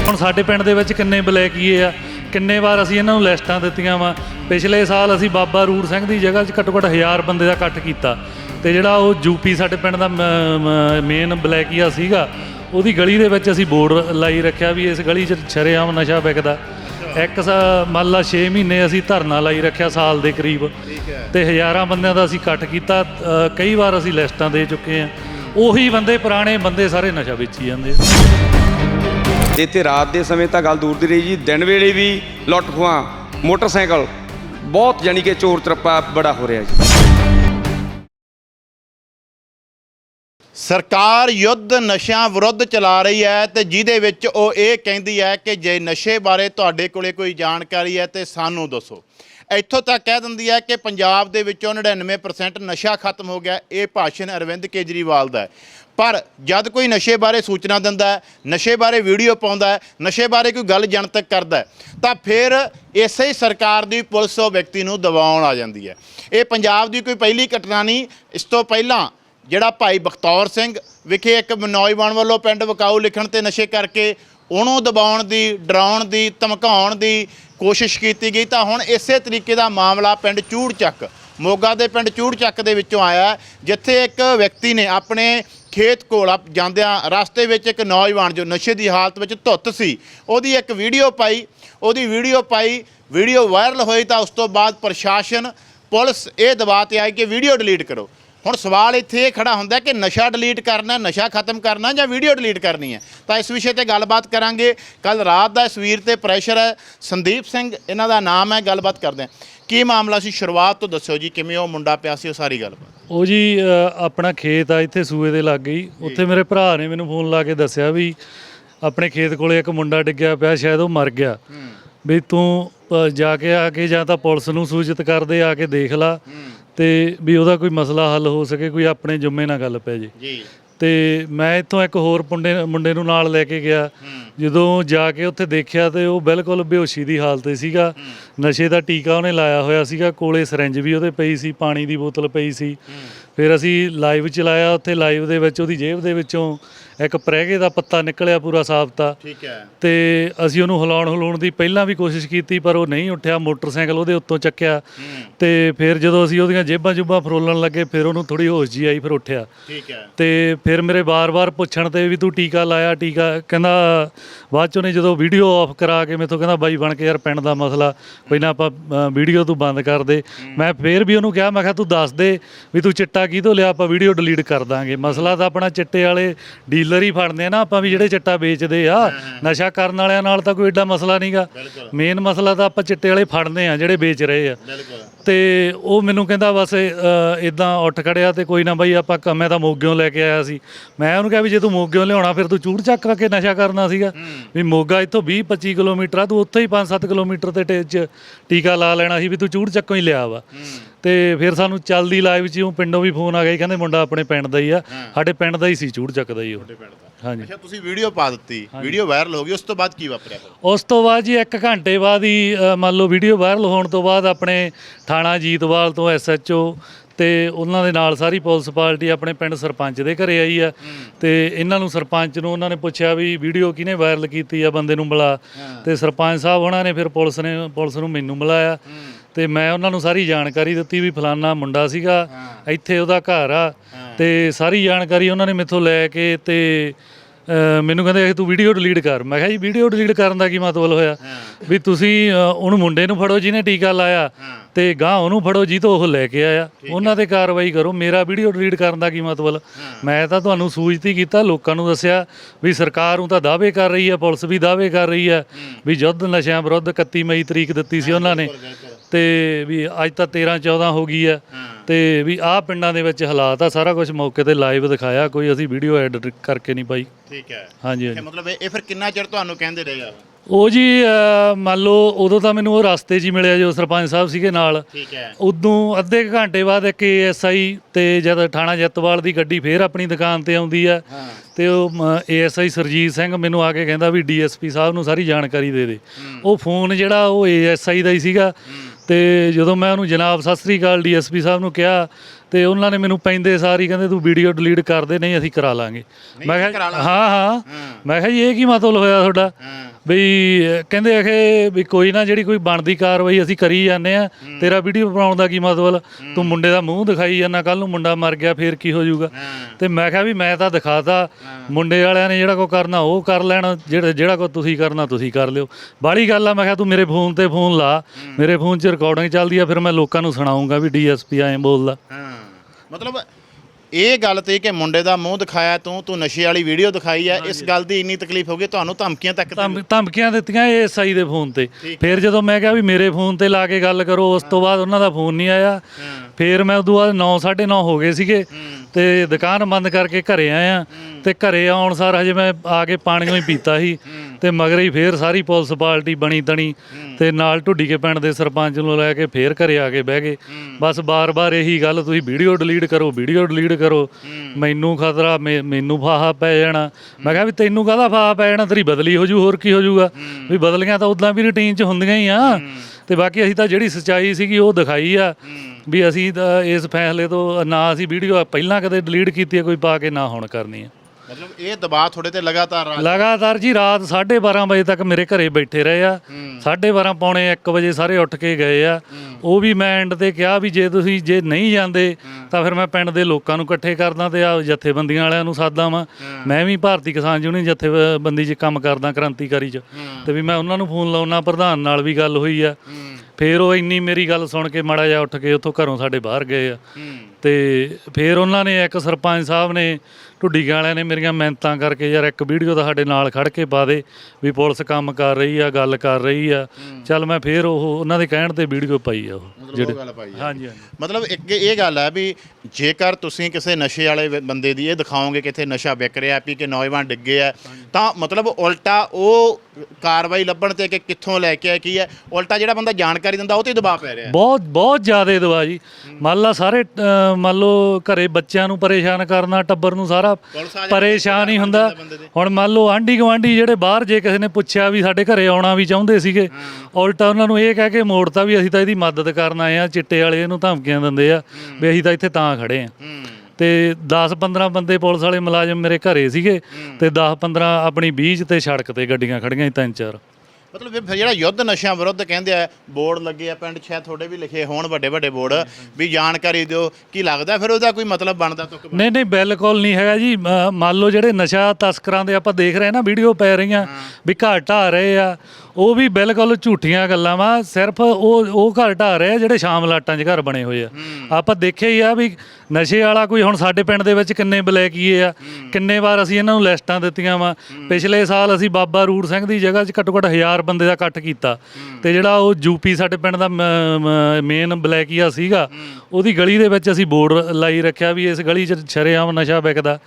A: ਹੁਣ ਸਾਡੇ ਪਿੰਡ ਦੇ ਵਿੱਚ ਕਿੰਨੇ ਬਲੈਕੀਏ ਆ। ਕਿੰਨੇ ਵਾਰ ਅਸੀਂ ਇਹਨਾਂ ਨੂੰ ਲਿਸਟਾਂ ਦਿੱਤੀਆਂ ਵਾ। ਪਿਛਲੇ ਸਾਲ ਅਸੀਂ ਬਾਬਾ ਰੂਰ ਸਿੰਘ ਦੀ ਜਗ੍ਹਾ 'ਚ ਘੱਟੋ ਘੱਟ 1000 ਬੰਦੇ ਦਾ ਇਕੱਠ ਕੀਤਾ। ਤੇ ਜਿਹੜਾ ਉਹ ਯੂਪੀ ਸਾਡੇ ਪਿੰਡ ਦਾ ਮੇਨ ਬਲੈਕੀਆ ਸੀਗਾ, ਉਹਦੀ ਗਲੀ ਦੇ ਵਿੱਚ ਅਸੀਂ ਬੋਰਡ ਲਾਈ ਰੱਖਿਆ ਵੀ ਇਸ ਗਲੀ 'ਚ ਸ਼ਰੇਆਮ ਨਸ਼ਾ ਵਿਕਦਾ। ਇੱਕ ਸਾ- ਮੰਨ ਲਾ 6 ਮਹੀਨੇ ਅਸੀਂ ਧਰਨਾ ਲਾਈ ਰੱਖਿਆ ਸਾਲ ਦੇ ਕਰੀਬ। ਤੇ ਹਜ਼ਾਰਾਂ ਬੰਦਿਆਂ ਦਾ ਅਸੀਂ ਇਕੱਠ ਕੀਤਾ ਅ, ਕਈ ਵਾਰ ਅਸੀਂ ਲਿਸਟਾਂ ਦੇ ਚੁੱਕੇ ਆ ਉਹੀ ਬੰਦੇ ਪੁਰਾਣੇ ਬੰਦੇ ਸਾਰੇ ਨਸ਼ਾ ਵੇਚੀ ਜਾਂਦੇ ਆ।
I: ਇੱਥੇ ਰਾਤ ਦੇ ਸਮੇਂ ਤਾਂ ਗੱਲ ਦੂਰ ਦੀ ਰਹੀ ਜੀ। ਦਿਨ ਵੇਲੇ ਵੀ ਲੁੱਟ ਖੋਹਾਂ ਮੋਟਰਸਾਈਕਲ ਬਹੁਤ ਯਾਨੀ ਕਿ ਚੋਰ ਤਰਪਾ ਬੜਾ ਹੋ ਰਿਹਾ ਜੀ।
D: ਸਰਕਾਰ ਯੁੱਧ ਨਸ਼ਿਆਂ ਵਿਰੁੱਧ ਚਲਾ ਰਹੀ ਹੈ ਤੇ ਜਿਹਦੇ ਵਿੱਚ ਉਹ ਇਹ ਕਹਿੰਦੀ ਹੈ ਕਿ ਜੇ ਨਸ਼ੇ ਬਾਰੇ ਤੁਹਾਡੇ ਕੋਲੇ ਕੋਈ ਜਾਣਕਾਰੀ ਹੈ ਤੇ ਸਾਨੂੰ ਦੱਸੋ। ਇੱਥੋਂ ਤੱਕ ਕਹਿ ਦਿੰਦੀ ਹੈ ਕਿ ਪੰਜਾਬ ਦੇ ਵਿੱਚੋਂ 99% ਨਸ਼ਾ ਖਤਮ ਹੋ ਗਿਆ। ਇਹ ਭਾਸ਼ਣ ਅਰਵਿੰਦ ਕੇਜਰੀਵਾਲ ਦਾ ਹੈ। ਪਰ ਜਦ ਕੋਈ ਨਸ਼ੇ ਬਾਰੇ ਸੂਚਨਾ ਦਿੰਦਾ ਹੈ, ਨਸ਼ੇ ਬਾਰੇ ਵੀਡੀਓ ਪਾਉਂਦਾ ਹੈ, ਨਸ਼ੇ ਬਾਰੇ ਕੋਈ ਗੱਲ ਜਨਤਕ ਕਰਦਾ ਹੈ, ਤਾਂ ਫਿਰ ਇਸੇ ਹੀ ਸਰਕਾਰ ਦੀ ਪੁਲਿਸ ਉਹ ਵਿਅਕਤੀ ਨੂੰ ਦਬਾਉਣ ਆ ਜਾਂਦੀ ਹੈ। ਇਹ ਪੰਜਾਬ ਦੀ ਕੋਈ ਪਹਿਲੀ ਘਟਨਾ ਨਹੀਂ, ਇਸ ਤੋਂ ਪਹਿਲਾਂ ਜਿਹੜਾ ਭਾਈ ਬਖਤੌਰ ਸਿੰਘ ਵਿਖੇ ਇੱਕ ਨੌਜਵਾਨ ਵੱਲੋਂ ਪਿੰਡ ਵਕਾਊ ਲਿਖਣ ਤੇ ਨਸ਼ੇ ਕਰਕੇ ਉਹਨੂੰ ਦਬਾਉਣ ਦੀ, ਡਰਾਉਣ ਦੀ, ਧਮਕਾਉਣ ਦੀ ਕੋਸ਼ਿਸ਼ ਕੀਤੀ ਗਈ, ਤਾਂ ਹੁਣ ਇਸੇ ਤਰੀਕੇ ਦਾ ਮਾਮਲਾ ਪਿੰਡ ਚੂੜ ਚੱਕ ਮੋਗਾ ਦੇ ਪਿੰਡ ਚੂੜ ਚੱਕ ਦੇ ਵਿੱਚੋਂ ਆਇਆ ਜਿੱਥੇ ਇੱਕ ਵਿਅਕਤੀ ਨੇ ਆਪਣੇ ਖੇਤ ਕੋਲ ਆਪ ਜਾਂਦਿਆਂ ਰਸਤੇ ਵਿੱਚ ਇੱਕ ਨੌਜਵਾਨ ਜੋ ਨਸ਼ੇ ਦੀ ਹਾਲਤ ਵਿੱਚ ਧੁੱਤ ਸੀ, ਉਹਦੀ ਇੱਕ ਵੀਡੀਓ ਪਾਈ, ਉਹਦੀ ਵੀਡੀਓ ਪਾਈ, ਵੀਡੀਓ ਵਾਇਰਲ ਹੋਈ ਤਾਂ ਉਸ ਤੋਂ ਬਾਅਦ ਪ੍ਰਸ਼ਾਸਨ, ਪੁਲਿਸ ਇਹ ਦਬਾਅ ਤੇ ਆਈ ਕਿ ਵੀਡੀਓ ਡਿਲੀਟ ਕਰੋ। ਹੁਣ ਸਵਾਲ ਇੱਥੇ ਇਹ ਖੜਾ ਹੁੰਦਾ ਕਿ ਨਸ਼ਾ ਡਿਲੀਟ ਕਰਨਾ ਨਸ਼ਾ ਖਤਮ ਕਰਨਾ ਜਾਂ ਵੀਡੀਓ ਡਿਲੀਟ ਕਰਨੀ ਹੈ? ਤਾਂ ਇਸ ਵਿਸ਼ੇ ਤੇ ਗੱਲਬਾਤ ਕਰਾਂਗੇ। ਕੱਲ ਰਾਤ ਦਾ ਇਸ ਵੀਰ ਤੇ ਪ੍ਰੈਸ਼ਰ ਹੈ। ਸੰਦੀਪ ਸਿੰਘ ਇਹਨਾਂ ਦਾ ਨਾਮ ਹੈ ਗੱਲਬਾਤ ਕਰਦੇ ਹਾਂ। ਕੀ ਮਾਮਲਾ ਸੀ? ਸ਼ੁਰੂਆਤ ਤੋਂ ਦੱਸਿਓ ਜੀ ਕਿਵੇਂ ਉਹ ਮੁੰਡਾ ਪਿਆ ਸੀ ਉਹ ਸਾਰੀ ਗੱਲਬਾਤ।
A: ਉਹ ਜੀ ਅ, ਆਪਣਾ ਖੇਤ ਆ ਇੱਥੇ ਸੂਏ ਦੇ ਲਾਗੇ ਹੀ ਉੱਥੇ ਮੇਰੇ ਭਰਾ ਨੇ ਮੈਨੂੰ ਫੋਨ ਲਾ ਕੇ ਦੱਸਿਆ ਵੀ ਆਪਣੇ ਖੇਤ ਕੋਲੇ ਇੱਕ ਮੁੰਡਾ ਡਿੱਗਿਆ ਪਿਆ ਸ਼ਾਇਦ ਉਹ ਮਰ ਗਿਆ। ਵੀ ਤੂੰ ਅ, ਜਾ ਕੇ ਆ ਕੇ ਜਾਂ ਤਾਂ ਪੁਲਿਸ ਨੂੰ ਸੂਚਿਤ ਕਰ ਦੇ ਆ ਕੇ ਦੇਖ ਲਾ। ਤੇ ਵੀ ਉਹਦਾ ਕੋਈ ਮਸਲਾ ਹੱਲ ਹੋ ਸਕੇ ਕੋਈ ਆਪਣੇ ਜੁੰਮੇ ਨਾਲ ਗੱਲ ਪੈ ਜੇ।
D: ਜੀ।
A: ਤੇ ਮੈਂ ਇੱਥੋਂ ਇੱਕ ਹੋਰ ਮੁੰਡੇ ਮੁੰਡੇ ਨੂੰ ਨਾਲ ਲੈ ਕੇ ਗਿਆ। ਜਦੋਂ ਜਾ ਕੇ ਉੱਥੇ ਦੇਖਿਆ ਤੇ ਉਹ ਬਿਲਕੁਲ ਬੇਹੋਸ਼ੀ ਦੀ ਹਾਲਤ 'ਤੇ ਸੀਗਾ ਨਸ਼ੇ ਦਾ ਟੀਕਾ ਉਹਨੇ ਲਾਇਆ ਹੋਇਆ ਸੀਗਾ ਕੋਲੇ ਸਿਰੰਜ ਵੀ ਉਹਦੇ ਪਈ ਸੀ ਪਾਣੀ ਦੀ ਬੋਤਲ ਪਈ ਸੀ। ਫਿਰ ਅਸੀਂ ਲਾਈਵ ਚਲਾਇਆ ਉੱਥੇ ਲਾਈਵ ਦੇ ਵਿੱਚ ਉਹਦੀ ਜੇਬ ਦੇ ਵਿੱਚੋਂ ਇੱਕ ਪ੍ਰੈਗੇ ਦਾ ਪੱਤਾ ਨਿਕਲਿਆ ਪੂਰਾ ਸਾਫਤਾ
D: ਠੀਕ ਹੈ।
A: ਤੇ ਅਸੀਂ ਉਹਨੂੰ ਹਿਲਾਉਣ ਹਿਲਾਉਣ ਦੀ ਪਹਿਲਾਂ ਵੀ ਕੋਸ਼ਿਸ਼ ਕੀਤੀ ਪਰ ਉਹ ਨਹੀਂ ਉੱਠਿਆ ਮੋਟਰਸਾਈਕਲ ਉਹਦੇ ਉੱਤੋਂ ਚੱਕਿਆ। ਤੇ ਫਿਰ ਜਦੋਂ ਅਸੀਂ ਉਹਦੀਆਂ ਜੇਬਾਂ ਜੁਬਾਂ ਫਰੋਲਣ ਲੱਗੇ ਫਿਰ ਉਹਨੂੰ ਥੋੜੀ ਹੋਸ਼ ਜੀ ਆਈ ਫਿਰ ਉੱਠਿਆ।
D: ਠੀਕ ਹੈ।
A: ਤੇ ਫਿਰ ਮੇਰੇ ਬਾਰ-ਬਾਰ ਪੁੱਛਣ ਤੇ ਵੀ ਤੂੰ ਟੀਕਾ ਲਾਇਆ ਟੀਕਾ ਕਹਿੰਦਾ ਬਾਅਦ ਚ ਉਹਨੇ ਜਦੋਂ ਵੀਡੀਓ ਆਫ ਕਰਾ ਕੇ ਮੇਥੋਂ ਕਹਿੰਦਾ ਬਾਈ ਬਣ ਕੇ ਯਾਰ ਪਿੰਡ ਦਾ ਮਸਲਾ ਪਹਿਲਾਂ ਆਪਾਂ ਵੀਡੀਓ ਤੂੰ ਬੰਦ ਕਰ ਦੇ। ਮੈਂ ਫੇਰ ਵੀ ਉਹਨੂੰ ਕਿਹਾ ਮੈਂ ਕਿਹਾ ਤੂੰ ਦੱਸ ਦੇ ਵੀ ਤੂੰ ਚਿੱਟਾ ਕਿਹਤੋਂ ਲਿਆ ਆਪਾਂ ਵੀਡੀਓ ਡਿਲੀਟ ਕਰ ਦਾਂਗੇ? ਮਸਲਾ ਤਾਂ ਆਪਣਾ ਚਿੱਟੇ ਵਾਲੇ ਡੀਲਰ ਹੀ ਫੜਦੇ ਆ ਨਾ ਆਪਾਂ ਵੀ ਜਿਹੜੇ ਚਿੱਟਾ ਵੇਚਦੇ ਆ ਨਸ਼ਾ ਕਰਨ ਵਾਲਿਆਂ ਨਾਲ ਤਾਂ ਕੋਈ ਐਡਾ ਮਸਲਾ ਨਹੀਂਗਾ ਮੇਨ ਮਸਲਾ ਤਾਂ ਆਪਾਂ ਚਿੱਟੇ ਵਾਲੇ ਫੜਦੇ ਆ ਜਿਹੜੇ ਵੇਚ ਰਹੇ ਆ। ਤੇ ਉਹ ਮੈਨੂੰ ਕਹਿੰਦਾ ਬਸ ਇਦਾਂ ਉੱਠ ਖੜਿਆ ਤੇ ਕੋਈ ਨਾ ਬਾਈ ਆਪਾਂ ਕ- ਮੈਂ ਤਾਂ ਮੋਗਿਓਂ ਲੈ ਕੇ ਆਇਆ ਸੀ? ਮੈਂ ਉਹਨੂੰ ਕਿਹਾ ਵੀ ਜੇ ਤੂੰ ਮੋਗਿਓਂ ਲਿਆਉਣਾ ਫਿਰ ਤੂੰ ਚੂੜ ਚੱਕ ਕੇ ਨਸ਼ਾ ਕਰਨਾ ਸੀਗਾ। ਵੀ ਮੋਗਾ ਇੱਥੋਂ 20 25 ਕਿਲੋਮੀਟਰ ਆ ਤੂੰ ਉੱਥੇ ਹੀ 5-7 ਕਿਲੋਮੀਟਰ ਤੇ ਟੇ- ਚ ਟੀਕਾ ਲਾ ਲੈਣਾ ਸੀ ਵੀ ਤੂੰ ਚੂੜ ਚੱਕੋਂ ਹੀ ਲਿਆ ਵਾ। ਤੇ ਫਿਰ ਸਾਨੂੰ ਚੱਲਦੀ ਲਾਈਵ 'ਚ ਉਹ ਪਿੰਡੋਂ ਵੀ ਫੋਨ ਆ ਗਿਆ ਕਹਿੰਦੇ ਮੁੰਡਾ ਆਪਣੇ ਪਿੰਡ ਦਾ ਹੀ ਆ ਸਾਡੇ ਪਿੰਡ ਦਾ ਹੀ ਸੀ ਚੂੜ ਚੱਕਦਾ ਹੀ ਉਹ। ਹਾਂਜੀ।
D: ਅੱਛਾ ਤੁਸੀਂ ਵੀਡੀਓ ਪਾ ਦਿੱਤੀ। ਵੀਡੀਓ ਵਾਇਰਲ ਹੋ ਗਈ ਉਸ ਤੋਂ ਬਾਅਦ ਕੀ ਵਾਪਰਿਆ
A: ਉਸ ਤੋਂ ਬਾਅਦ ਜੀ 1 ਘੰਟੇ ਬਾਅਦ ਹੀ ਮੰਨ ਲਓ ਵੀਡੀਓ ਵਾਇਰਲ ਹੋਣ ਤੋਂ ਬਾਅਦ ਆਪਣੇ ਥਾਣਾ ਜੀਤਵਾਲ ਤੋਂ ਐਸਐਚਓ ਤੇ ਉਹਨਾਂ ਦੇ ਨਾਲ ਸਾਰੀ ਪੁਲਿਸ ਪਾਰਟੀ ਆਪਣੇ ਪਿੰਡ ਸਰਪੰਚ ਦੇ ਘਰੇ ਆਈ ਆ। ਤੇ ਇਹਨਾਂ ਨੂੰ ਸਰਪੰਚ ਨੂੰ ਉਹਨਾਂ ਨੇ ਪੁੱਛਿਆ ਵੀ ਵੀਡੀਓ ਕਿਹਨੇ ਵਾਇਰਲ ਕੀਤੀ ਆ ਬੰਦੇ ਨੂੰ ਬੁਲਾ। ਤੇ ਸਰਪੰਚ ਸਾਹਿਬ ਉਹਨਾਂ ਨੇ ਫਿਰ ਪੁਲਿਸ ਨੇ ਪੁਲਿਸ ਨੂੰ ਮੈਨੂੰ ਬੁਲਾਇਆ। ਤੇ ਮੈਂ ਉਹਨਾਂ ਨੂੰ ਸਾਰੀ ਜਾਣਕਾਰੀ ਦਿੱਤੀ ਵੀ ਫਲਾਨਾ ਮੁੰਡਾ ਸੀਗਾ ਇੱਥੇ ਉਹਦਾ ਘਰ ਆ। ਤੇ ਸਾਰੀ ਜਾਣਕਾਰੀ ਉਹਨਾਂ ਨੇ ਮੇਥੋਂ ਲੈ ਕੇ ਤੇ ਮੈਨੂੰ ਕਹਿੰਦੇ ਇਹ ਤੂੰ ਵੀਡੀਓ ਡਿਲੀਟ ਕਰ। ਮੈਂ ਕਿਹਾ ਜੀ ਵੀਡੀਓ ਡਿਲੀਟ ਕਰਨ ਦਾ ਕੀ ਮਤਲਬ ਹੋਇਆ? ਵੀ ਤੁਸੀਂ ਉਹਨੂੰ ਮੁੰਡੇ ਨੂੰ ਫੜੋ ਜਿਹਨੇ ਟੀਕਾ ਲਾਇਆ ਤੇ ਗਾਂ ਉਹਨੂੰ ਫੜੋ ਜੀ ਤੋਂ ਉਹ ਲੈ ਕੇ ਆਇਆ। ਉਹਨਾਂ ਤੇ ਕਾਰਵਾਈ ਕਰੋ। ਮੇਰਾ ਵੀਡੀਓ ਡਿਲੀਟ ਕਰਨ ਦਾ ਕੀ ਮਤਲਬ? ਮੈਂ ਤਾਂ ਤੁਹਾਨੂੰ ਸੂਚਿਤ ਕੀਤਾ ਲੋਕਾਂ ਨੂੰ ਦੱਸਿਆ ਵੀ ਸਰਕਾਰ ਨੂੰ ਤਾਂ ਦਾਅਵੇ ਕਰ ਰਹੀ ਹੈ ਪੁਲਿਸ ਵੀ ਦਾਅਵੇ ਕਰ ਰਹੀ ਹੈ ਵੀ ਯੁੱਧ ਨਸ਼ਿਆਂ ਵਿਰੁੱਧ 31 ਮਈ ਤਰੀਕ ਦਿੱਤੀ ਸੀ ਉਹਨਾਂ ਨੇ। ਤੇ ਵੀ ਅੱਜ ਤਾਂ 13 14 ਹੋ ਗਈ ਆ ਤੇ ਵੀ ਆਹ ਪਿੰਡਾਂ ਦੇ ਵਿੱਚ ਹਾਲਾਤ ਆ ਸਾਰਾ ਕੁਝ ਮੌਕੇ ਤੇ ਲਾਈਵ ਦਿਖਾਇਆ ਕੋਈ ਅਸੀਂ ਵੀਡੀਓ ਐਡਿਟ ਕਰਕੇ ਨਹੀਂ ਪਾਈ।
D: ਠੀਕ ਹੈ।
A: ਹਾਂਜੀ ਹਾਂਜੀ।
D: ਮਤਲਬ ਇਹ ਇਹ ਫਿਰ ਕਿੰਨਾ ਚਿਰ ਤੁਹਾਨੂੰ ਕਹਿੰਦੇ ਰਹੇ ਆ?
A: ਉਹ ਜੀ ਅਹ, ਮੰਨ ਲਓ ਉਦੋਂ ਤਾਂ ਮੈਨੂੰ ਉਹ ਰਸਤੇ 'ਚ ਹੀ ਮਿਲਿਆ ਜੋ ਸਰਪੰਚ ਸਾਹਿਬ ਸੀਗੇ ਨਾਲ।
D: ਠੀਕ ਹੈ।
A: ਉਦੋਂ ਅੱਧੇ ਕੁ ਘੰਟੇ ਬਾਅਦ ਇੱਕ ਏਐਸਆਈ ਤੇ ਜਦ ਥਾਣਾ ਜੱਤਵਾਲ ਦੀ ਗੱਡੀ ਫੇਰ ਆਪਣੀ ਦੁਕਾਨ ਤੇ ਆਉਂਦੀ ਆ। ਤੇ ਉਹ ਏਐਸਆਈ ਸਰਜੀਤ ਸਿੰਘ ਮੈਨੂੰ ਆ ਕੇ ਕਹਿੰਦਾ ਵੀ ਡੀਐਸਪੀ ਸਾਹਿਬ ਨੂੰ ਸਾਰੀ ਜਾਣਕਾਰੀ ਦੇ ਦੇ। ਉਹ ਫੋਨ ਜਿਹੜਾ ਉਹ ਏਐਸਆਈ ਦਾ ਹੀ ਸੀਗਾ। ਤੇ ਜਦੋਂ ਮੈਂ ਉਹਨੂੰ ਜਨਾਬ ਸਤਿ ਸ੍ਰੀ ਅਕਾਲ ਡੀਐਸਪੀ ਸਾਹਿਬ ਨੂੰ ਕਿਹਾ ਤੇ ਉਹਨਾਂ ਨੇ ਮੈਨੂੰ ਪੈਂਦੇ ਸਾਰੀ ਕਹਿੰਦੇ ਤੂੰ ਵੀਡੀਓ ਡਿਲੀਟ ਕਰ ਦੇ ਨਹੀਂ ਅਸੀਂ ਕਰਾ ਲਾਂਗੇ। ਮੈਂ ਕਿਹਾ। ਹਾਂ ਹਾਂ। ਮੈਂ ਕਿਹਾ ਜੀ ਇਹ ਕੀ ਮਤਲਬ ਹੋਇਆ ਤੁਹਾਡਾ? ਬਈ ਕਹਿੰਦੇ ਆਖੇ ਵੀ ਕੋਈ ਨਾ ਜਿਹੜੀ ਕੋਈ ਬਣਦੀ ਕਾਰਵਾਈ ਅਸੀਂ ਕਰੀ ਜਾਂਦੇ ਆ ਤੇਰਾ ਵੀਡੀਓ ਬਣਾਉਣ ਦਾ ਕੀ ਮਤਲਬ? ਤੂੰ ਮੁੰਡੇ ਦਾ ਮੂੰਹ ਦਿਖਾਈ ਜਾਂਦਾ ਕੱਲ ਨੂੰ ਮੁੰਡਾ ਮਰ ਗਿਆ ਫੇਰ ਕੀ ਹੋ ਜਾਊਗਾ? ਤੇ ਮੈਂ ਕਿਹਾ ਵੀ ਮੈਂ ਤਾਂ ਦਿਖਾਤਾ ਮੁੰਡੇ ਵਾਲਿਆਂ ਨੇ ਜਿਹੜਾ ਕੋ ਕਰਨਾ ਉਹ ਕਰ ਲੈਣ ਜਿਹੜਾ ਜਿਹੜਾ ਕੋ ਤੁਸੀਂ ਕਰਨਾ ਤੁਸੀਂ ਕਰ ਲਿਓ। ਬਾਹਲੀ ਗੱਲ ਆ ਮੈਂ ਕਿਹਾ ਤੂੰ ਮੇਰੇ ਫੋਨ ਤੇ ਫੋਨ ਲਾ ਮੇਰੇ ਫੋਨ 'ਚ ਰਿਕਾਰਡਿੰਗ ਚੱਲਦੀ ਆ ਫਿਰ ਮੈਂ ਲੋਕਾਂ ਨੂੰ ਸੁਣਾਉਂਗਾ ਵੀ ਡੀਐਸਪੀ ਐਂ ਬੋਲਦਾ।
D: ਹਾਂ। ਮਤਲਬ ਇਹ ਗੱਲ ਤੇ ਕਿ ਮੁੰਡੇ ਦਾ ਮੂੰਹ ਦਿਖਾਇਆ ਤੂੰ ਤੂੰ ਨਸ਼ੇ ਵਾਲੀ ਵੀਡੀਓ ਦਿਖਾਈ ਹੈ ਇਸ ਗੱਲ ਦੀ ਇੰਨੀ ਤਕਲੀਫ ਹੋ ਗਈ ਤੁਹਾਨੂੰ ਧਮਕੀਆਂ ਤੱਕ
A: ਧਮ- ਧਮਕੀਆਂ ਦਿੱਤੀਆਂ ਐਸਆਈ ਦੇ ਫੋਨ ਤੇ। ਫਿਰ ਜਦੋਂ ਮੈਂ ਕਿਹਾ ਵੀ ਮੇਰੇ ਫੋਨ ਤੇ ਲਾ ਕੇ ਗੱਲ ਕਰੋ ਉਸ ਤੋਂ ਬਾਅਦ ਉਹਨਾਂ ਦਾ ਫੋਨ ਨਹੀਂ ਆਇਆ। ਫਿਰ ਮੈਂ ਉਦੋਂ ਬਾਅਦ 9 9:30 ਹੋ ਗਏ ਸੀਗੇ। ਤੇ ਦੁਕਾਨ ਬੰਦ ਕਰਕੇ ਘਰੇ ਆਇਆ ਤੇ ਘਰੇ ਆਉਣ ਸਾਰ ਹਜੇ ਮੈਂ ਆ ਕੇ ਪਾਣੀਓ ਹੀ ਪੀਤਾ ਸੀ ਤੇ ਮਗਰੇ ਹੀ ਫੇਰ ਸਾਰੀ ਪੁਲਿਸ ਪਾਰਟੀ ਬਣੀ ਤਣੀ ਤੇ ਨਾਲ ਢੁੱਡੀ ਕੇ ਪਿੰਡ ਦੇ ਸਰਪੰਚ ਨੂੰ ਲੈ ਕੇ ਫੇਰ ਘਰੇ ਆ ਕੇ ਬਹਿ ਗਏ। ਬਸ ਬਾਰ-ਬਾਰ ਇਹੀ ਗੱਲ ਤੁਸੀਂ ਵੀਡੀਓ ਡਿਲੀਟ ਕਰੋ ਵੀਡੀਓ ਡਿਲੀਟ ਕਰੋ। ਮੈਨੂੰ ਖਤਰਾ ਮੈਨੂੰ ਫਾਹਾ ਪੈ ਜਾਣਾ। ਮੈਂ ਕਿਹਾ ਵੀ ਤੈਨੂੰ ਕਾਹਦਾ ਫਾਹਾ ਪੈ ਜਾਣਾ? ਤੇਰੀ ਬਦਲੀ ਹੋ ਜੂ ਹੋਰ ਕੀ ਹੋ ਜੂਗਾ? ਵੀ ਬਦਲੀਆਂ ਤਾਂ ਉਦਾਂ ਵੀ ਰੂਟੀਨ 'ਚ ਹੁੰਦੀਆਂ ਹੀ ਆ। ਤੇ ਬਾਕੀ ਅਸੀਂ ਤਾਂ ਜਿਹੜੀ ਸੱਚਾਈ ਸੀਗੀ ਉਹ ਦਿਖਾਈ ਆ ਵੀ ਅਸੀਂ ਤਾਂ ਇਸ ਫੈਸਲੇ ਤੋਂ ਨਾ ਅਸੀਂ ਵੀਡੀਓ ਪਹਿਲਾਂ ਕਦੇ ਡਿਲੀਟ ਕੀਤੀ ਹੈ ਕੋਈ ਪਾ ਕੇ ਨਾ ਹੁਣ ਕਰਨੀ ਹੈ
D: ਮਤਲਬ ਇਹ ਦਬਾਅ ਤੁਹਾਡੇ ਤੇ ਲਗਾਤਾਰ ਆ
A: ਲਗਾਤਾਰ ਜੀ ਰਾਤ 12:30 ਵਜੇ ਤੱਕ ਮੇਰੇ ਘਰੇ ਬੈਠੇ ਰਹੇ ਆ। 12:30 ਪੌਣੇ 1 ਵਜੇ ਸਾਰੇ ਉੱਠ ਕੇ ਗਏ ਆ। ਉਹ ਵੀ ਮੈਂ ਐਂਡ ਤੇ ਕਿਹਾ ਵੀ ਜੇ ਤੁਸੀਂ ਜੇ ਨਹੀਂ ਜਾਂਦੇ ਤਾਂ ਫਿਰ ਮੈਂ ਪਿੰਡ ਦੇ ਲੋਕਾਂ ਨੂੰ ਇਕੱਠੇ ਕਰਦਾ ਤੇ ਆ ਜਥੇਬੰਦੀਆਂ ਵਾਲਿਆਂ ਨੂੰ ਸਾਦਾ ਵਾਂ ਮੈਂ ਵੀ ਭਾਰਤੀ ਕਿਸਾਨ ਯੂਨੀਅਨ ਜਥੇਬੰਦੀ 'ਚ ਕੰਮ ਕਰਦਾ ਕ੍ਰਾਂਤੀਕਾਰੀ 'ਚ। ਤੇ ਵੀ ਮੈਂ ਉਹਨਾਂ ਨੂੰ ਫੋਨ ਲਾਉਣਾ ਪ੍ਰਧਾਨ ਨਾਲ ਵੀ ਗੱਲ ਹੋਈ ਆ। ਫਿਰ ਉਹ ਇੰਨੀ ਮੇਰੀ ਗੱਲ ਸੁਣ ਕੇ ਮਾੜਾ ਜਿਹਾ ਉੱਠ ਕੇ ਉੱਥੋਂ ਘਰੋਂ ਸਾਡੇ ਬਾਹਰ ਗਏ ਆ। ਤੇ ਫਿਰ ਉਹਨਾਂ ਨੇ ਇੱਕ ਸਰਪੰਚ ਸਾਹਿਬ ਨੇ ਢੁੱਡੀ ਵਾਲਿਆਂ ਨੇ ਮੇਰੀਆਂ ਮਿਹਨਤਾਂ ਕਰਕੇ ਯਾਰ ਇੱਕ ਵੀਡੀਓ ਤਾਂ ਸਾਡੇ ਨਾਲ ਖੜ ਕੇ ਪਾ ਦੇ ਵੀ ਪੁਲਿਸ ਕੰਮ ਕਰ ਰਹੀ ਆ ਗੱਲ ਕਰ ਰਹੀ ਆ। ਚੱਲ ਮੈਂ ਫਿਰ ਉਹ ਉਹਨਾਂ ਦੇ ਕਹਿਣ ਤੇ ਵੀਡੀਓ ਪਾਈ ਆ ਉਹ
D: ਜਿਹੜੇ।
A: ਹਾਂਜੀ ਹਾਂਜੀ।
D: ਮਤਲਬ ਇੱਕ ਇਹ ਗੱਲ ਹੈ ਵੀ ਜੇਕਰ ਤੁਸੀਂ ਕਿਸੇ ਨਸ਼ੇ ਵਾਲੇ ਵ- ਬੰਦੇ ਦੀ ਇਹ ਦਿਖਾਓਗੇ ਕਿ ਇੱਥੇ ਨਸ਼ਾ ਵਿਕ ਰਿਹਾ ਵੀ ਕਿ ਨੌਜਵਾਨ ਡਿੱਗੇ ਆ ਤਾਂ ਮਤਲਬ ਉਲਟਾ ਉਹ ਕਾਰਵਾਈ ਲੱਭਣ ਤੇ ਕਿ ਕਿੱਥੋਂ ਲੈ ਕੇ ਆਇਆ ਕੀ ਹੈ? ਉਲਟਾ ਜਿਹੜਾ ਬੰਦਾ ਜਾਣਕਾਰੀ ਦਿੰਦਾ ਉਹ ਤੇ ਦਬਾਅ ਪੈ ਰਿਹਾ।
A: ਬਹੁਤ ਬਹੁਤ ਜ਼ਿਆਦਾ ਦਵਾ ਜੀ। ਮੰਨ ਲਾ ਸਾਰੇ ਅ, ਮੰਨ ਲਓ ਘਰੇ ਬੱਚਿਆਂ ਨੂੰ ਪਰੇਸ਼ਾਨ ਕਰਨਾ ਟੱਬਰ ਨੂੰ ਸਾਰਾ
D: ਪੁਲਿਸ ਆ ਜਾਂਦੀ
A: ਪਰੇਸ਼ਾਨ ਹੀ ਹੁੰਦਾ।
D: ਬੰਦੇ ਦੇ।
A: ਹੁਣ ਮੰਨ ਲਓ ਆਂਢੀ ਗੁਆਂਢੀ ਜਿਹੜੇ ਬਾਹਰ ਜੇ ਕਿਸੇ ਨੇ ਪੁੱਛਿਆ ਵੀ ਸਾਡੇ ਘਰੇ ਆਉਣਾ ਵੀ ਚਾਹੁੰਦੇ ਸੀਗੇ ਉਲਟਾ ਉਹਨਾਂ ਨੂੰ ਇਹ ਕਹਿ ਕੇ ਮੋੜਤਾ ਵੀ ਅਸੀਂ ਤਾਂ ਇਹਦੀ ਮਦਦ ਕਰਨ ਆਏ ਆ ਚਿੱਟੇ ਵਾਲੇ ਇਹਨੂੰ ਧਮਕੀਆਂ ਦਿੰਦੇ ਆ ਵੀ ਅਸੀਂ ਤਾਂ ਇੱਥੇ ਤਾਂ ਖੜੇ ਆ ਤੇ 10 15 ਬੰਦੇ ਪੁਲਿਸ ਵਾਲੇ ਮੁਲਾਜ਼ਮ ਮੇਰੇ ਘਰੇ ਸੀਗੇ ਤੇ 10 15 ਆਪਣੀ ਬੀਜ ਤੇ ਸੜਕ ਤੇ ਗੱਡੀਆਂ ਖੜੀਆਂ ਸੀ ਤਿੰਨ ਚਾਰ।
D: ਮਤਲਬ ਇਹ ਫਿਰ ਜਿਹੜਾ ਯੁੱਧ ਨਸ਼ਿਆਂ ਵਿਰੁੱਧ ਕਹਿੰਦੇ ਆ ਬੋਰਡ ਲੱਗੇ ਆ ਪਿੰਡ ਸ਼ਾਇਦ ਤੁਹਾਡੇ ਵੀ ਲਿਖੇ ਹੋਣ ਵੱਡੇ ਵੱਡੇ ਬੋਰਡ ਵੀ ਜਾਣਕਾਰੀ ਦਿਓ ਕੀ ਲੱਗਦਾ ਫਿਰ ਉਹਦਾ ਕੋਈ ਮਤਲਬ ਬਣਦਾ ਤੁੱਕ?
A: ਨਹੀਂ ਨਹੀਂ ਬਿਲਕੁਲ ਨਹੀਂ ਹੈਗਾ ਜੀ। ਮ- ਮੰਨ ਲਓ ਜਿਹੜੇ ਨਸ਼ਾ ਤਸਕਰਾਂ ਦੇ ਆਪਾਂ ਦੇਖ ਰਹੇ ਨਾ ਵੀਡੀਓ ਪੈ ਰਹੀਆਂ ਵੀ ਘਰ ਢਾਹ ਰਹੇ ਆ ਉਹ ਵੀ ਬਿਲਕੁਲ ਝੂਠੀਆਂ ਗੱਲਾਂ ਵਾ ਸਿਰਫ ਉਹ ਉਹ ਘਰ ਢਾਹ ਰਹੇ ਆ ਜਿਹੜੇ ਸ਼ਾਮ ਲਾਟਾਂ 'ਚ ਘਰ ਬਣੇ ਹੋਏ ਆ। ਆਪਾਂ ਦੇਖਿਆ ਹੀ ਆ ਵੀ ਨਸ਼ੇ ਵਾਲਾ ਕੋਈ ਹੁਣ ਸਾਡੇ ਪਿੰਡ ਦੇ ਵਿੱਚ ਕਿੰਨੇ ਬਲੈਕੀਏ ਆ ਕਿੰਨੇ ਵਾਰ ਅਸੀਂ ਇਹਨਾਂ ਨੂੰ ਲਿਸਟਾਂ ਦਿੱਤੀਆਂ ਵਾ। ਪਿਛਲੇ ਸਾਲ ਅਸੀਂ ਬਾਬਾ ਰੂੜ ਸਿੰਘ ਦੀ ਜਗ੍ਹਾ 'ਚ ਘੱਟੋ ਘੱਟ 1000 ਬੰਦੇ ਦਾ ਇਕੱਠ ਕੀਤਾ। ਤੇ ਜਿਹੜਾ ਉਹ ਯੂਪੀ ਸਾਡੇ ਪਿੰਡ ਦਾ ਮੇਨ ਬਲੈਕੀਆ ਸੀਗਾ ਉਹਦੀ ਗਲੀ ਦੇ ਵਿੱਚ ਅਸੀਂ ਬੋਰਡ ਲਾਈ ਰੱਖਿਆ ਵੀ ਇਸ ਗਲੀ 'ਚ ਸ਼ਰੇਆਮ ਨਸ਼ਾ ਵਿਕਦਾ।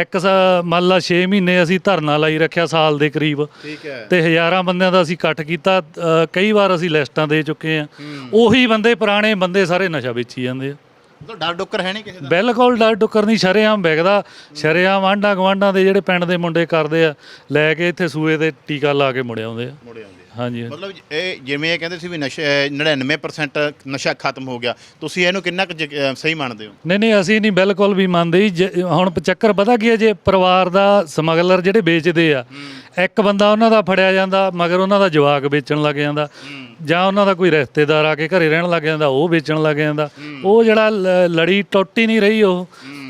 A: ਇੱਕ ਮੰਨ ਲਾ 6 ਮਹੀਨੇ ਅਸੀਂ ਧਰਨਾ ਲਾਈ ਰੱਖਿਆ ਸਾਲ ਦੇ ਕਰੀਬ।
D: ਠੀਕ ਹੈ।
A: ਤੇ ਹਜ਼ਾਰਾਂ ਬੰਦਿਆਂ ਦਾ ਅਸੀਂ ਇਕੱਠ ਕੀਤਾ ਅ, ਕਈ ਵਾਰ ਅਸੀਂ ਲਿਸਟਾਂ ਦੇ ਚੁੱਕੇ ਆ ਉਹੀ ਬੰਦੇ ਪੁਰਾਣੇ ਬੰਦੇ ਸਾਰੇ ਨਸ਼ਾ ਵੇਚੀ ਜਾਂਦੇ ਆ।
D: ਮਤਲਬ ਡਰ ਡੁੱਕਰ ਹੈ ਨਹੀਂ ਕਿਸੇ ਦਾ?
A: ਬਿਲਕੁਲ ਡਰ ਡੁੱਕਰ ਨਹੀਂ ਸ਼ਰੇਆਮ ਵਿਕਦਾ। ਸ਼ਰੇਆਮ ਆਂਢਾ ਗਵਾਂਢਾਂ ਦੇ ਜਿਹੜੇ ਪਿੰਡ ਦੇ ਮੁੰਡੇ ਕਰਦੇ ਆ ਲੈ ਕੇ ਇੱਥੇ ਸੂਏ ਤੇ ਟੀਕਾ ਲਾ ਕੇ ਮੁੜ ਆਉਂਦੇ ਆ।
D: ਮੁੜੇ ਆਉਂਦੇ ਆ।
A: ਹਾਂਜੀ।
D: ਮਤਲਬ ਇਹ ਜਿਵੇਂ ਇਹ ਕਹਿੰਦੇ ਸੀ ਵੀ ਨਸ਼ਾ 99% ਨਸ਼ਾ ਖਤਮ ਹੋ ਗਿਆ। ਤੁਸੀਂ ਇਹਨੂੰ ਕਿੰਨਾ ਕੁ ਅਹ ਸਹੀ ਮੰਨਦੇ ਹੋ?
A: ਨਹੀਂ ਨਹੀਂ ਅਸੀਂ ਨਹੀਂ ਬਿਲਕੁਲ ਵੀ ਮੰਨਦੇ ਜੀ। ਜੇ- ਹੁਣ ਚੱਕਰ ਪਤਾ ਕੀ ਹੈ ਜੇ ਪਰਿਵਾਰ ਦਾ ਸਮਗਲਰ ਜਿਹੜੇ ਵੇਚਦੇ ਆ ਇੱਕ ਬੰਦਾ ਉਹਨਾਂ ਦਾ ਫੜਿਆ ਜਾਂਦਾ ਮਗਰ ਉਹਨਾਂ ਦਾ ਜਵਾਕ ਵੇਚਣ ਲੱਗ ਜਾਂਦਾ। ਜਾਂ ਉਹਨਾਂ ਦਾ ਕੋਈ ਰਿਸ਼ਤੇਦਾਰ ਆ ਕੇ ਘਰੇ ਰਹਿਣ ਲੱਗ ਜਾਂਦਾ ਉਹ ਵੇਚਣ ਲੱਗ ਜਾਂਦਾ। ਉਹ ਜਿਹੜਾ ਲ- ਲੜੀ ਟੁੱਟ ਹੀ ਨਹੀਂ ਰਹੀ ਉਹ।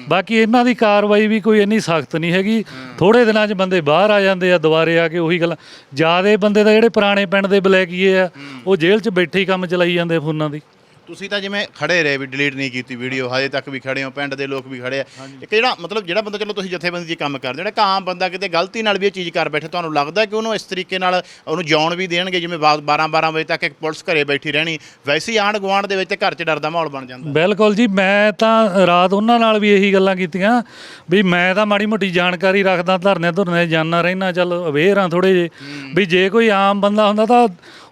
A: ਬਾਕੀ ਇਹਨਾਂ ਦੀ ਕਾਰਵਾਈ ਵੀ ਕੋਈ ਇੰਨੀ ਸਖਤ ਨਹੀਂ ਹੈਗੀ। ਥੋੜੇ ਦਿਨਾਂ 'ਚ ਬੰਦੇ ਬਾਹਰ ਆ ਜਾਂਦੇ ਆ, ਦੁਬਾਰੇ ਆ ਕੇ ਉਹੀ ਗੱਲ। ਜਿਆਦੇ ਬੰਦੇ ਤਾਂ ਜਿਹੜੇ ਪੁਰਾਣੇ ਪਿੰਡ ਦੇ ਬਲੈਕੀਏ ਆ, ਉਹ ਜੇਲ੍ਹ 'ਚ ਬੈਠੇ ਹੀ ਕੰਮ ਚਲਾਈ ਜਾਂਦੇ ਫੋਨਾਂ ਦੀ।
D: ਤੁਸੀਂ ਤਾਂ ਜਿਵੇਂ ਖੜੇ ਰਹੇ ਵੀ ਡਿਲੀਟ ਨਹੀਂ ਕੀਤੀ ਵੀਡੀਓ ਹਜੇ ਤੱਕ ਵੀ ਖੜੇ ਹੋ ਪਿੰਡ ਦੇ ਲੋਕ ਵੀ ਖੜੇ ਆ। ਇੱਕ ਜਿਹੜਾ ਮਤਲਬ ਜਿਹੜਾ ਬੰਦਾ ਚਲੋ ਤੁਸੀਂ ਜਥੇਬੰਦੀ 'ਚ ਕੰਮ ਕਰਦੇ ਹੋ ਜਿਹੜਾ ਕਾਮ ਬੰਦਾ ਕਿਤੇ ਗਲਤੀ ਨਾਲ ਵੀ ਇਹ ਚੀਜ਼ ਕਰ ਬੈਠੇ ਤੁਹਾਨੂੰ ਲੱਗਦਾ ਕਿ ਉਹਨੂੰ ਇਸ ਤਰੀਕੇ ਨਾਲ ਉਹਨੂੰ ਜਾਣ ਵੀ ਦੇਣਗੇ ਜਿਵੇਂ 12 12 ਵਜੇ ਤੱਕ ਇੱਕ ਪੁਲਿਸ ਘਰੇ ਬੈਠੀ ਰਹਿਣੀ ਵੈਸੇ ਹੀ ਆਂਢ ਗੁਆਂਢ ਦੇ ਵਿੱਚ ਤੇ ਘਰ 'ਚ ਡਰ ਦਾ ਮਾਹੌਲ ਬਣ ਜਾਂਦਾ।
A: ਬਿਲਕੁਲ ਜੀ ਮੈਂ ਤਾਂ ਰਾਤ ਉਹਨਾਂ ਨਾਲ ਵੀ ਇਹੀ ਗੱਲਾਂ ਕੀਤੀਆਂ ਵੀ ਮੈਂ ਤਾਂ ਮਾੜੀ ਮੋਟੀ ਜਾਣਕਾਰੀ ਰੱਖਦਾ ਧਰਨੇ ਧੁਰਨੇ ਜਾਣਾ ਰਹਿਣਾ ਚੱਲ ਅਵੇਅਰ ਆ ਥੋੜੇ ਜੇ ਵੀ ਜੇ ਕੋਈ ਆਮ ਬੰਦਾ ਹੁੰਦਾ ਤਾਂ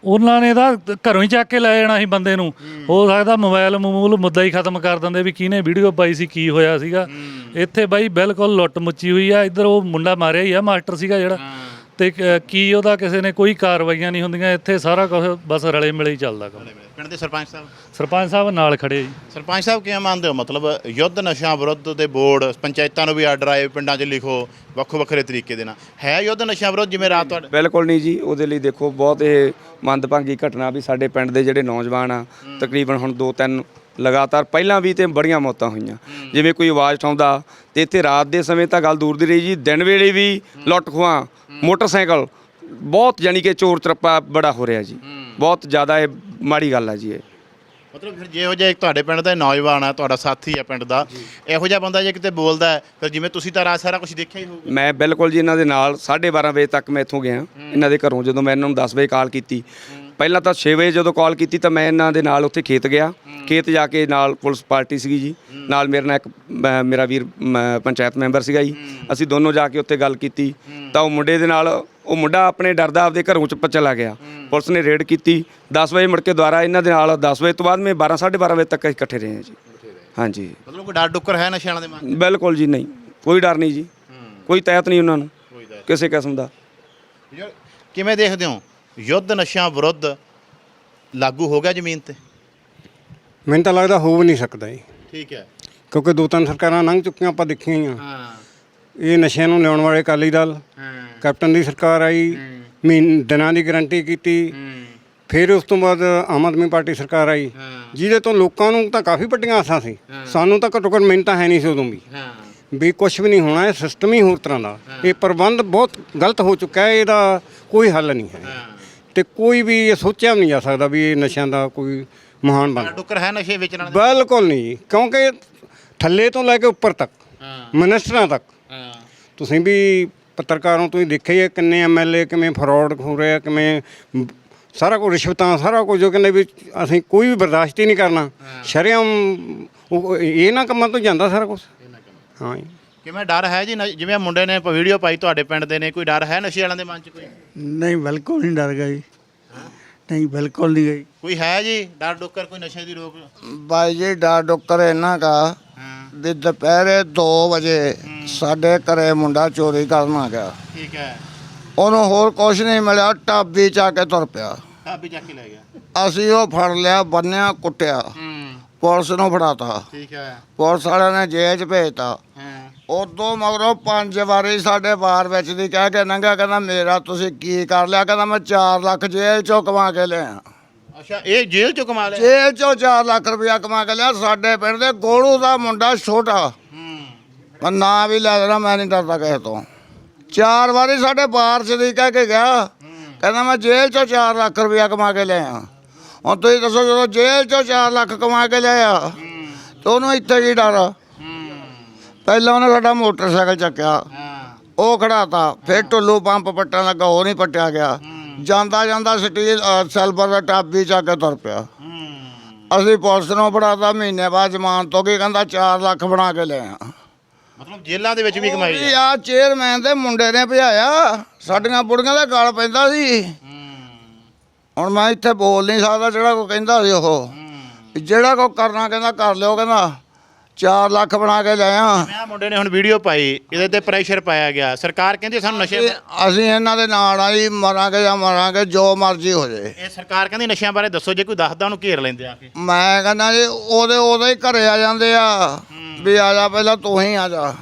A: ਉਹਨਾਂ ਨੇ ਤਾਂ ਘਰੋਂ ਹੀ ਚੱਕ ਕੇ ਲੈ ਜਾਣਾ ਸੀ ਬੰਦੇ ਨੂੰ। ਹੋ। ਸਕਦਾ ਮੋਬਾਈਲ ਮਮੂਲ ਮੁੱਦਾ ਹੀ ਖਤਮ ਕਰ ਦਿੰਦੇ ਵੀ ਕਿਹਨੇ ਵੀਡੀਓ ਪਾਈ ਸੀ ਕੀ ਹੋਇਆ ਸੀਗਾ। ਇੱਥੇ ਬਾਈ ਬਿਲਕੁਲ ਲੁੱਟ ਮੁੱਚੀ ਹੋਈ ਆ। ਇੱਧਰ ਉਹ ਮੁੰਡਾ ਮਾਰਿਆ ਹੀ ਆ ਮਾਸਟਰ ਸੀਗਾ ਜਿਹੜਾ। ਤੇ ਕ- ਕੀ ਉਹਦਾ ਕਿਸੇ ਨੇ ਕੋਈ ਕਾਰਵਾਈਆਂ ਨਹੀਂ ਹੁੰਦੀਆਂ ਇੱਥੇ ਸਾਰਾ ਕੁਝ ਬਸ ਰਲੇ ਮਿਲੇ ਹੀ ਚੱਲਦਾ ਕੰਮ।
D: ਪਿੰਡ ਦੇ ਸਰਪੰਚ ਸਾਹਿਬ?
A: ਸਰਪੰਚ ਸਾਹਿਬ ਨਾਲ ਖੜੇ ਜੀ।
D: ਸਰਪੰਚ ਸਾਹਿਬ ਕਿਵੇਂ ਮੰਨਦੇ ਹੋ? ਮਤਲਬ ਯੁੱਧ ਨਸ਼ਿਆਂ ਵਿਰੁੱਧ ਦੇ ਬੋਰਡ ਪੰਚਾਇਤਾਂ ਨੂੰ ਵੀ ਆਰਡਰ ਆਏ ਪਿੰਡਾਂ 'ਚ ਲਿਖੋ ਵੱਖੋ ਵੱਖਰੇ ਤਰੀਕੇ ਦੇ ਨਾਲ। ਹੈ ਯੁੱਧ ਨਸ਼ਿਆਂ ਵਿਰੁੱਧ ਜਿਵੇਂ ਰਾਤ ਤੁਹਾਡੇ
I: ਬਿਲਕੁਲ ਨਹੀਂ ਜੀ ਉਹਦੇ ਲਈ ਦੇਖੋ ਬਹੁਤ ਇਹ ਮੰਦਭਾਗੀ ਘਟਨਾ ਵੀ ਸਾਡੇ ਪਿੰਡ ਦੇ ਜਿਹੜੇ ਨੌਜਵਾਨ ਆ ਤਕਰੀਬਨ ਹੁਣ ਦੋ ਤਿੰਨ ਲਗਾਤਾਰ ਪਹਿਲਾਂ ਵੀ ਤੇ ਬੜੀਆਂ ਮੌਤਾਂ ਹੋਈਆਂ। ਜਿਵੇਂ ਕੋਈ ਆਵਾਜ਼ ਉਠਾਉਂਦਾ ਤੇ ਇੱਥੇ ਰਾਤ ਦੇ ਸਮੇਂ ਤਾਂ ਗੱਲ ਦੂਰ ਦੀ ਰਹੀ ਜੀ ਦਿਨ ਵੇਲੇ ਵੀ ਲੁੱਟ ਖੋਹਾਂ ਮੋਟਰਸਾਈਕਲ। ਬਹੁਤ ਜਾਨੀ ਕਿ ਚੋਰ ਤਰੱਪਾ ਬੜਾ ਹੋ ਰਿਹਾ ਜੀ। ਬਹੁਤ ਜ਼ਿਆਦਾ ਇਹ ਮਾੜੀ ਗੱਲ ਆ ਜੀ ਇਹ।
D: ਮਤਲਬ ਫਿਰ ਜਿਹੋ ਜਿਹਾ ਇੱਕ ਤੁਹਾਡੇ ਪਿੰਡ ਦਾ ਨੌਜਵਾਨ ਆ ਤੁਹਾਡਾ ਸਾਥੀ ਆ ਪਿੰਡ ਦਾ ਇਹੋ ਜਿਹਾ ਬੰਦਾ ਜੇ ਕਿਤੇ ਬੋਲਦਾ ਹੈ ਫਿਰ ਜਿਵੇਂ ਤੁਸੀਂ ਤਾਂ ਰਾਤ ਸਾਰਾ ਕੁਝ ਦੇਖਿਆ ਹੀ ਹੋਊਗਾ।
I: ਮੈਂ ਬਿਲਕੁਲ ਜੀ ਇਹਨਾਂ ਦੇ ਨਾਲ 12:30 ਵਜੇ ਤੱਕ ਮੈਂ ਇੱਥੋਂ ਗਿਆ। ਇਹਨਾਂ ਦੇ ਘਰੋਂ ਜਦੋਂ ਮੈਂ ਇਹਨਾਂ ਨੂੰ 10 ਵਜੇ ਕਾਲ ਕੀਤੀ ਪਹਿਲਾਂ ਤਾਂ 6 ਵਜੇ ਜਦੋਂ ਕਾਲ ਕੀਤੀ ਤਾਂ ਮੈਂ ਇਹਨਾਂ ਦੇ ਨਾਲ ਉੱਥੇ ਖੇਤ ਗਿਆ। ਖੇਤ ਜਾ ਕੇ ਨਾਲ ਪੁਲਿਸ ਪਾਰਟੀ ਸੀਗੀ ਜੀ। ਨਾਲ ਮੇਰੇ ਨਾਲ ਇੱਕ ਮ- ਮੇਰਾ ਵੀਰ ਮ- ਪੰਚਾਇਤ ਮੈਂਬਰ ਸੀਗਾ ਜੀ। ਅਸੀਂ ਦੋਨੋਂ ਜਾ ਕੇ ਉੱਥੇ ਗੱਲ ਕੀਤੀ। ਤਾਂ ਉਹ ਮੁੰਡੇ ਦੇ ਨਾਲ ਉਹ ਮੁੰਡਾ ਆਪਣੇ ਡਰਦਾ ਆਪਦੇ ਘਰੋਂ ਚ ਚਲਾ ਗਿਆ। ਪੁਲਿਸ ਨੇ ਰੇਡ ਕੀਤੀ। 10 ਵਜੇ ਮੁੜ ਕੇ ਦੁਬਾਰਾ ਇਹਨਾਂ ਦੇ ਨਾਲ 10 ਵਜੇ ਤੋਂ ਬਾਅਦ ਮੈਂ 12 12:30 ਵਜੇ ਤੱਕ ਇਕੱਠੇ ਰਹੇ ਹਾਂ ਜੀ। ਹਾਂਜੀ।
D: ਮਤਲਬ ਕੋਈ ਡਰ ਡੁੱਕਰ ਹੈ ਨਸ਼ਿਆਂ ਦੇ ਮਨ?
I: ਬਿਲਕੁਲ ਜੀ ਨਹੀਂ। ਕੋਈ ਡਰ ਨਹੀਂ ਜੀ। ਕੋਈ ਤੈਤ ਨਹੀਂ ਉਹਨਾਂ ਨੂੰ। ਕਿਸੇ ਕਿਸਮ ਦਾ।
D: ਯਾਰ, ਕਿਵੇਂ ਦੇਖਦੇ ਹੋ? ਯੁੱਧ ਨਸ਼ਿਆਂ ਵਿਰੁੱਧ ਲਾਗੂ ਹੋ ਗਿਆ ਜ਼ਮੀਨ ਤੇ?
J: ਮੈਨੂੰ ਤਾਂ ਲੱਗਦਾ ਹੋ ਵੀ ਨਹੀਂ ਸਕਦਾ ਜੀ।
D: ਠੀਕ ਹੈ।
J: ਕਿਉਂਕਿ ਦੋ ਤਿੰਨ ਸਰਕਾਰਾਂ ਲੰਘ ਚੁੱਕੀਆਂ ਆਪਾਂ ਦੇਖੀਆਂ ਹੀ ਆ।
D: ਹਾਂ।
J: ਇਹ ਨਸ਼ਿਆਂ ਨੂੰ ਲਿਆਉਣ ਵਾਲੇ ਅਕਾਲੀ ਦਲ
D: ਹਾਂ।
J: ਕੈਪਟਨ ਦੀ ਸਰਕਾਰ ਆਈ ਮਹੀਨ ਦਿਨਾਂ ਦੀ ਗਾਰੰਟੀ ਕੀਤੀ। ਫਿਰ ਉਸ ਤੋਂ ਬਾਅਦ ਆਮ ਆਦਮੀ ਪਾਰਟੀ ਸਰਕਾਰ ਆਈ। ਜਿਹਦੇ ਤੋਂ ਲੋਕਾਂ ਨੂੰ ਤਾਂ ਕਾਫੀ ਵੱਡੀਆਂ ਆਸਾਂ ਸੀ। ਸਾਨੂੰ ਤਾਂ ਘੱਟੋ ਘੱਟ ਤਾਂ ਹੈ ਨਹੀਂ ਸੀ ਉਦੋਂ ਵੀ।
D: ਹਾਂ।
J: ਵੀ ਕੁਝ ਵੀ ਨਹੀਂ ਹੋਣਾ ਇਹ ਸਿਸਟਮ ਹੀ ਹੋਰ ਤਰ੍ਹਾਂ ਦਾ। ਇਹ ਪ੍ਰਬੰਧ ਬਹੁਤ ਗਲਤ ਹੋ ਚੁੱਕਾ ਹੈ ਇਹਦਾ ਕੋਈ ਹੱਲ ਨਹੀਂ ਹੈ। ਤੇ ਕੋਈ ਵੀ ਇਹ ਸੋਚਿਆ ਵੀ ਨਹੀਂ ਜਾ ਸਕਦਾ ਵੀ ਇਹ ਨਸ਼ਿਆਂ ਦਾ ਕੋਈ ਮਹਾਨ ਬਣ
D: ਡਰ ਡੁੱਕਰ ਹੈ ਨਸ਼ੇ ਵੇਚਣ ਵਾਲੇ?
J: ਬਿਲਕੁਲ ਨਹੀਂ ਜੀ, ਕਿਉਂਕਿ ਥੱਲੇ ਤੋਂ ਲੈ ਕੇ ਉੱਪਰ ਤੱਕ
D: ਹਾਂ।
J: ਮਿਨਿਸਟਰਾਂ ਤੱਕ।
D: ਹਾਂ।
J: ਤੁਸੀਂ ਵੀ ਪੱਤਰਕਾਰਾਂ ਤੋਂ ਹੀ ਦੇਖਿਆ ਹੀ ਕਿੰਨੇ ਐਮਐਲਏ ਕਿਵੇਂ ਫਰਾਡ ਹੋ ਰਿਹਾ ਕਿਵੇਂ ਸਾਰਾ ਕੁਝ ਰਿਸ਼ਵਤਾਂ ਸਾਰਾ ਕੁਝ ਜੋ ਕਹਿੰਦੇ ਵੀ ਅਸੀਂ ਕੋਈ ਵੀ ਬਰਦਾਸ਼ਤ ਹੀ ਨਹੀਂ ਕਰਨਾ। ਸ਼ਰੇਆਮ ਇਹ ਨਾ ਕੰਮਾਂ ਤੋਂ ਜਾਂਦਾ ਸਾਰਾ ਕੁਝ। ਹਾਂ ਜੀ।
D: ਕਿਵੇਂ ਡਰ ਹੈ ਜੀ? ਨ- ਜਿਵੇਂ ਮੁੰਡੇ ਨੇ ਵੀਡੀਓ ਪਾਈ ਤੁਹਾਡੇ ਪਿੰਡ ਦੇ ਨੇ ਕੋਈ ਡਰ ਹੈ ਨਸ਼ੇ ਵਾਲਿਆਂ ਦੇ ਮਨ 'ਚ ਕੋਈ?
C: ਨਹੀਂ ਬਿਲਕੁਲ ਨਹੀਂ ਡਰ ਗਈ ਨਹੀਂ ਬਿਲਕੁਲ ਨਹੀਂ ਗਈ
D: ਕੋਈ ਹੈ ਜੀ? ਡਰ ਡੁੱਕਰ ਕੋਈ ਨਸ਼ੇ ਦੀ ਰੋਕ?
F: ਬਾਈ ਜੀ ਡਰ ਡੁੱਕਰ ਇਹਨਾਂ ਦਾ
D: ਹਾਂ।
F: ਵੀ ਦੁਪਹਿਰੇ 2 ਵਜੇ ਸਾਡੇ ਘਰੇ ਮੁੰਡਾ ਚੋਰੀ ਕਰਨ ਆ ਗਿਆ।
D: ਠੀਕ ਹੈ।
F: ਉਹਨੂੰ ਹੋਰ ਕੁਝ ਨਹੀਂ ਮਿਲਿਆ ਟਾਬੀ ਚਾ ਕੇ ਤੁਰ ਪਿਆ।
D: ਭਾਬੀ ਚੱਕ ਕੇ ਲੈ ਗਿਆ।
F: ਅਸੀਂ ਉਹ ਫੜ ਲਿਆ ਬੰਨਿਆ ਕੁੱਟਿਆ।
D: ਹੂੰ।
F: ਪੁਲਿਸ ਨੂੰ ਫੜਾਤਾ।
D: ਠੀਕ ਹੈ।
F: ਪੁਲਿਸ ਵਾਲਿਆਂ ਨੇ ਜੇਲ੍ਹ 'ਚ ਭੇਜਤਾ।
D: ਹਾਂ।
F: ਉਦੋਂ ਮਗਰੋਂ ਪੰਜ ਵਾਰੀ ਸਾਡੇ ਬਾਰ ਵਿੱਚ ਦੀ ਕਹਿ ਕੇ ਨੰਗਾ ਕਹਿੰਦਾ ਮੇਰਾ ਤੁਸੀਂ ਕੀ ਕਰ ਲਿਆ? ਕਹਿੰਦਾ ਮੈਂ 4 ਲੱਖ ਜੇਲ੍ਹ 'ਚੋਂ ਕਮਾ ਕੇ ਲਿਆ।
D: ਅੱਛਾ ਇਹ ਜੇਲ੍ਹ 'ਚੋਂ ਕਮਾ ਲਿਆ?
F: ਜੇਲ੍ਹ 'ਚੋਂ 4 ਲੱਖ ਰੁਪਇਆ ਕਮਾ ਕੇ ਲਿਆ। ਸਾਡੇ ਪਿੰਡ ਦੇ ਗੋਲੂ ਦਾ ਮੁੰਡਾ ਛੋਟਾ।
D: ਹੂੰ।
F: ਮੈਂ ਨਾਂ ਵੀ ਲੈ ਦੇਣਾ ਮੈਂ ਨਹੀਂ ਡਰਦਾ ਕਿਸੇ ਤੋਂ। ਚਾਰ ਵਾਰੀ ਸਾਡੇ ਬਾਰ 'ਚ ਦੀ ਕਹਿ ਕੇ ਗਿਆ। ਕਹਿੰਦਾ ਮੈਂ ਜੇਲ੍ਹ 'ਚੋਂ 4 ਲੱਖ ਰੁਪਇਆ ਕਮਾ ਕੇ ਲਿਆ। ਹੁਣ ਤੁਸੀਂ ਦੱਸੋ ਜਦੋਂ ਜੇਲ੍ਹ 'ਚੋਂ 4 ਲੱਖ ਕਮਾ ਕੇ ਲਿਆ ਤੇ ਉਹਨੂੰ ਇੱਥੇ ਕੀ ਡਰ? ਪਹਿਲਾਂ ਉਹਨੇ ਸਾਡਾ ਮੋਟਰਸਾਈਕਲ ਚੱਕਿਆ।
D: ਹਾਂ।
F: ਉਹ ਖੜਾਤਾ। ਫਿਰ ਟੁੱਲੂ ਪੰਪ ਪੱਟਣ ਲੱਗਾ ਉਹ ਨਹੀਂ ਪੱਟਿਆ ਗਿਆ। ਜਾਂਦਾ ਜਾਂਦਾ ਸਟੀਲ ਅ, ਸਿਲਵਰ ਦਾ ਟਾਬੀ ਚੱਕ ਕੇ ਤੁਰ ਪਿਆ। ਅਸੀਂ ਪੁਲਿਸ ਨੂੰ ਫੜਾਤਾ ਮਹੀਨੇ ਬਾਅਦ ਜ਼ਮਾਨਤ ਹੋ ਗਈ ਕਹਿੰਦਾ 4 ਲੱਖ ਬਣਾ ਕੇ ਲਿਆ
D: ਮਤਲਬ ਜੇਲ੍ਹਾਂ ਦੇ ਵਿੱਚ ਵੀ ਕਮਾਈ
F: ਵੀ
D: ਹੈ
F: ਆ ਚੇਅਰਮੈਨ ਦੇ ਮੁੰਡੇ ਨੇ ਭਜਾਇਆ। ਸਾਡੀਆਂ ਬੁੜੀਆਂ ਦਾ ਗਲ ਪੈਂਦਾ ਸੀ। ਹੁਣ ਮੈਂ ਇੱਥੇ ਬੋਲ ਨਹੀਂ ਸਕਦਾ ਜਿਹੜਾ ਕੋ ਕਹਿੰਦਾ ਸੀ ਉਹ। ਵੀ ਜਿਹੜਾ ਕੋ ਕਰਨਾ ਕਹਿੰਦਾ ਕਰ ਲਿਓ ਕਹਿੰਦਾ। 4 ਲੱਖ ਬਣਾ ਕੇ ਲਿਆ
D: ਮੈਂ ਮੁੰਡੇ ਨੇ ਹੁਣ ਵੀਡੀਓ ਪਾਈ ਇਹਦੇ ਤੇ ਪ੍ਰੈਸ਼ਰ ਪਾਇਆ ਗਿਆ। ਸਰਕਾਰ ਕਹਿੰਦੀ ਸਾਨੂੰ ਨਸ਼ੇ
F: ਅਸੀਂ ਇਹਨਾਂ ਦੇ ਨਾਲ ਆਈ ਮਰਾਂਗੇ ਜਾਂ ਮਰਾਂਗੇ ਜੋ ਮਰਜ਼ੀ ਹੋ ਜਾਏ
D: ਇਹ ਸਰਕਾਰ ਕਹਿੰਦੀ ਨਸ਼ਿਆਂ ਬਾਰੇ ਦੱਸੋ ਜੇ ਕੋਈ ਦੱਸਦਾ ਉਹਨੂੰ ਘੇਰ ਲੈਂਦੇ ਆ ਕੇ।
F: ਮੈਂ ਕਹਿੰਦਾ ਜੀ ਉਹਦੇ ਉਹਦੇ ਹੀ ਘਰੇ ਆ ਜਾਂਦੇ ਆ। ਵੀ ਆ ਜਾ ਪਹਿਲਾਂ ਤੂੰ ਹੀ ਆ ਜਾ।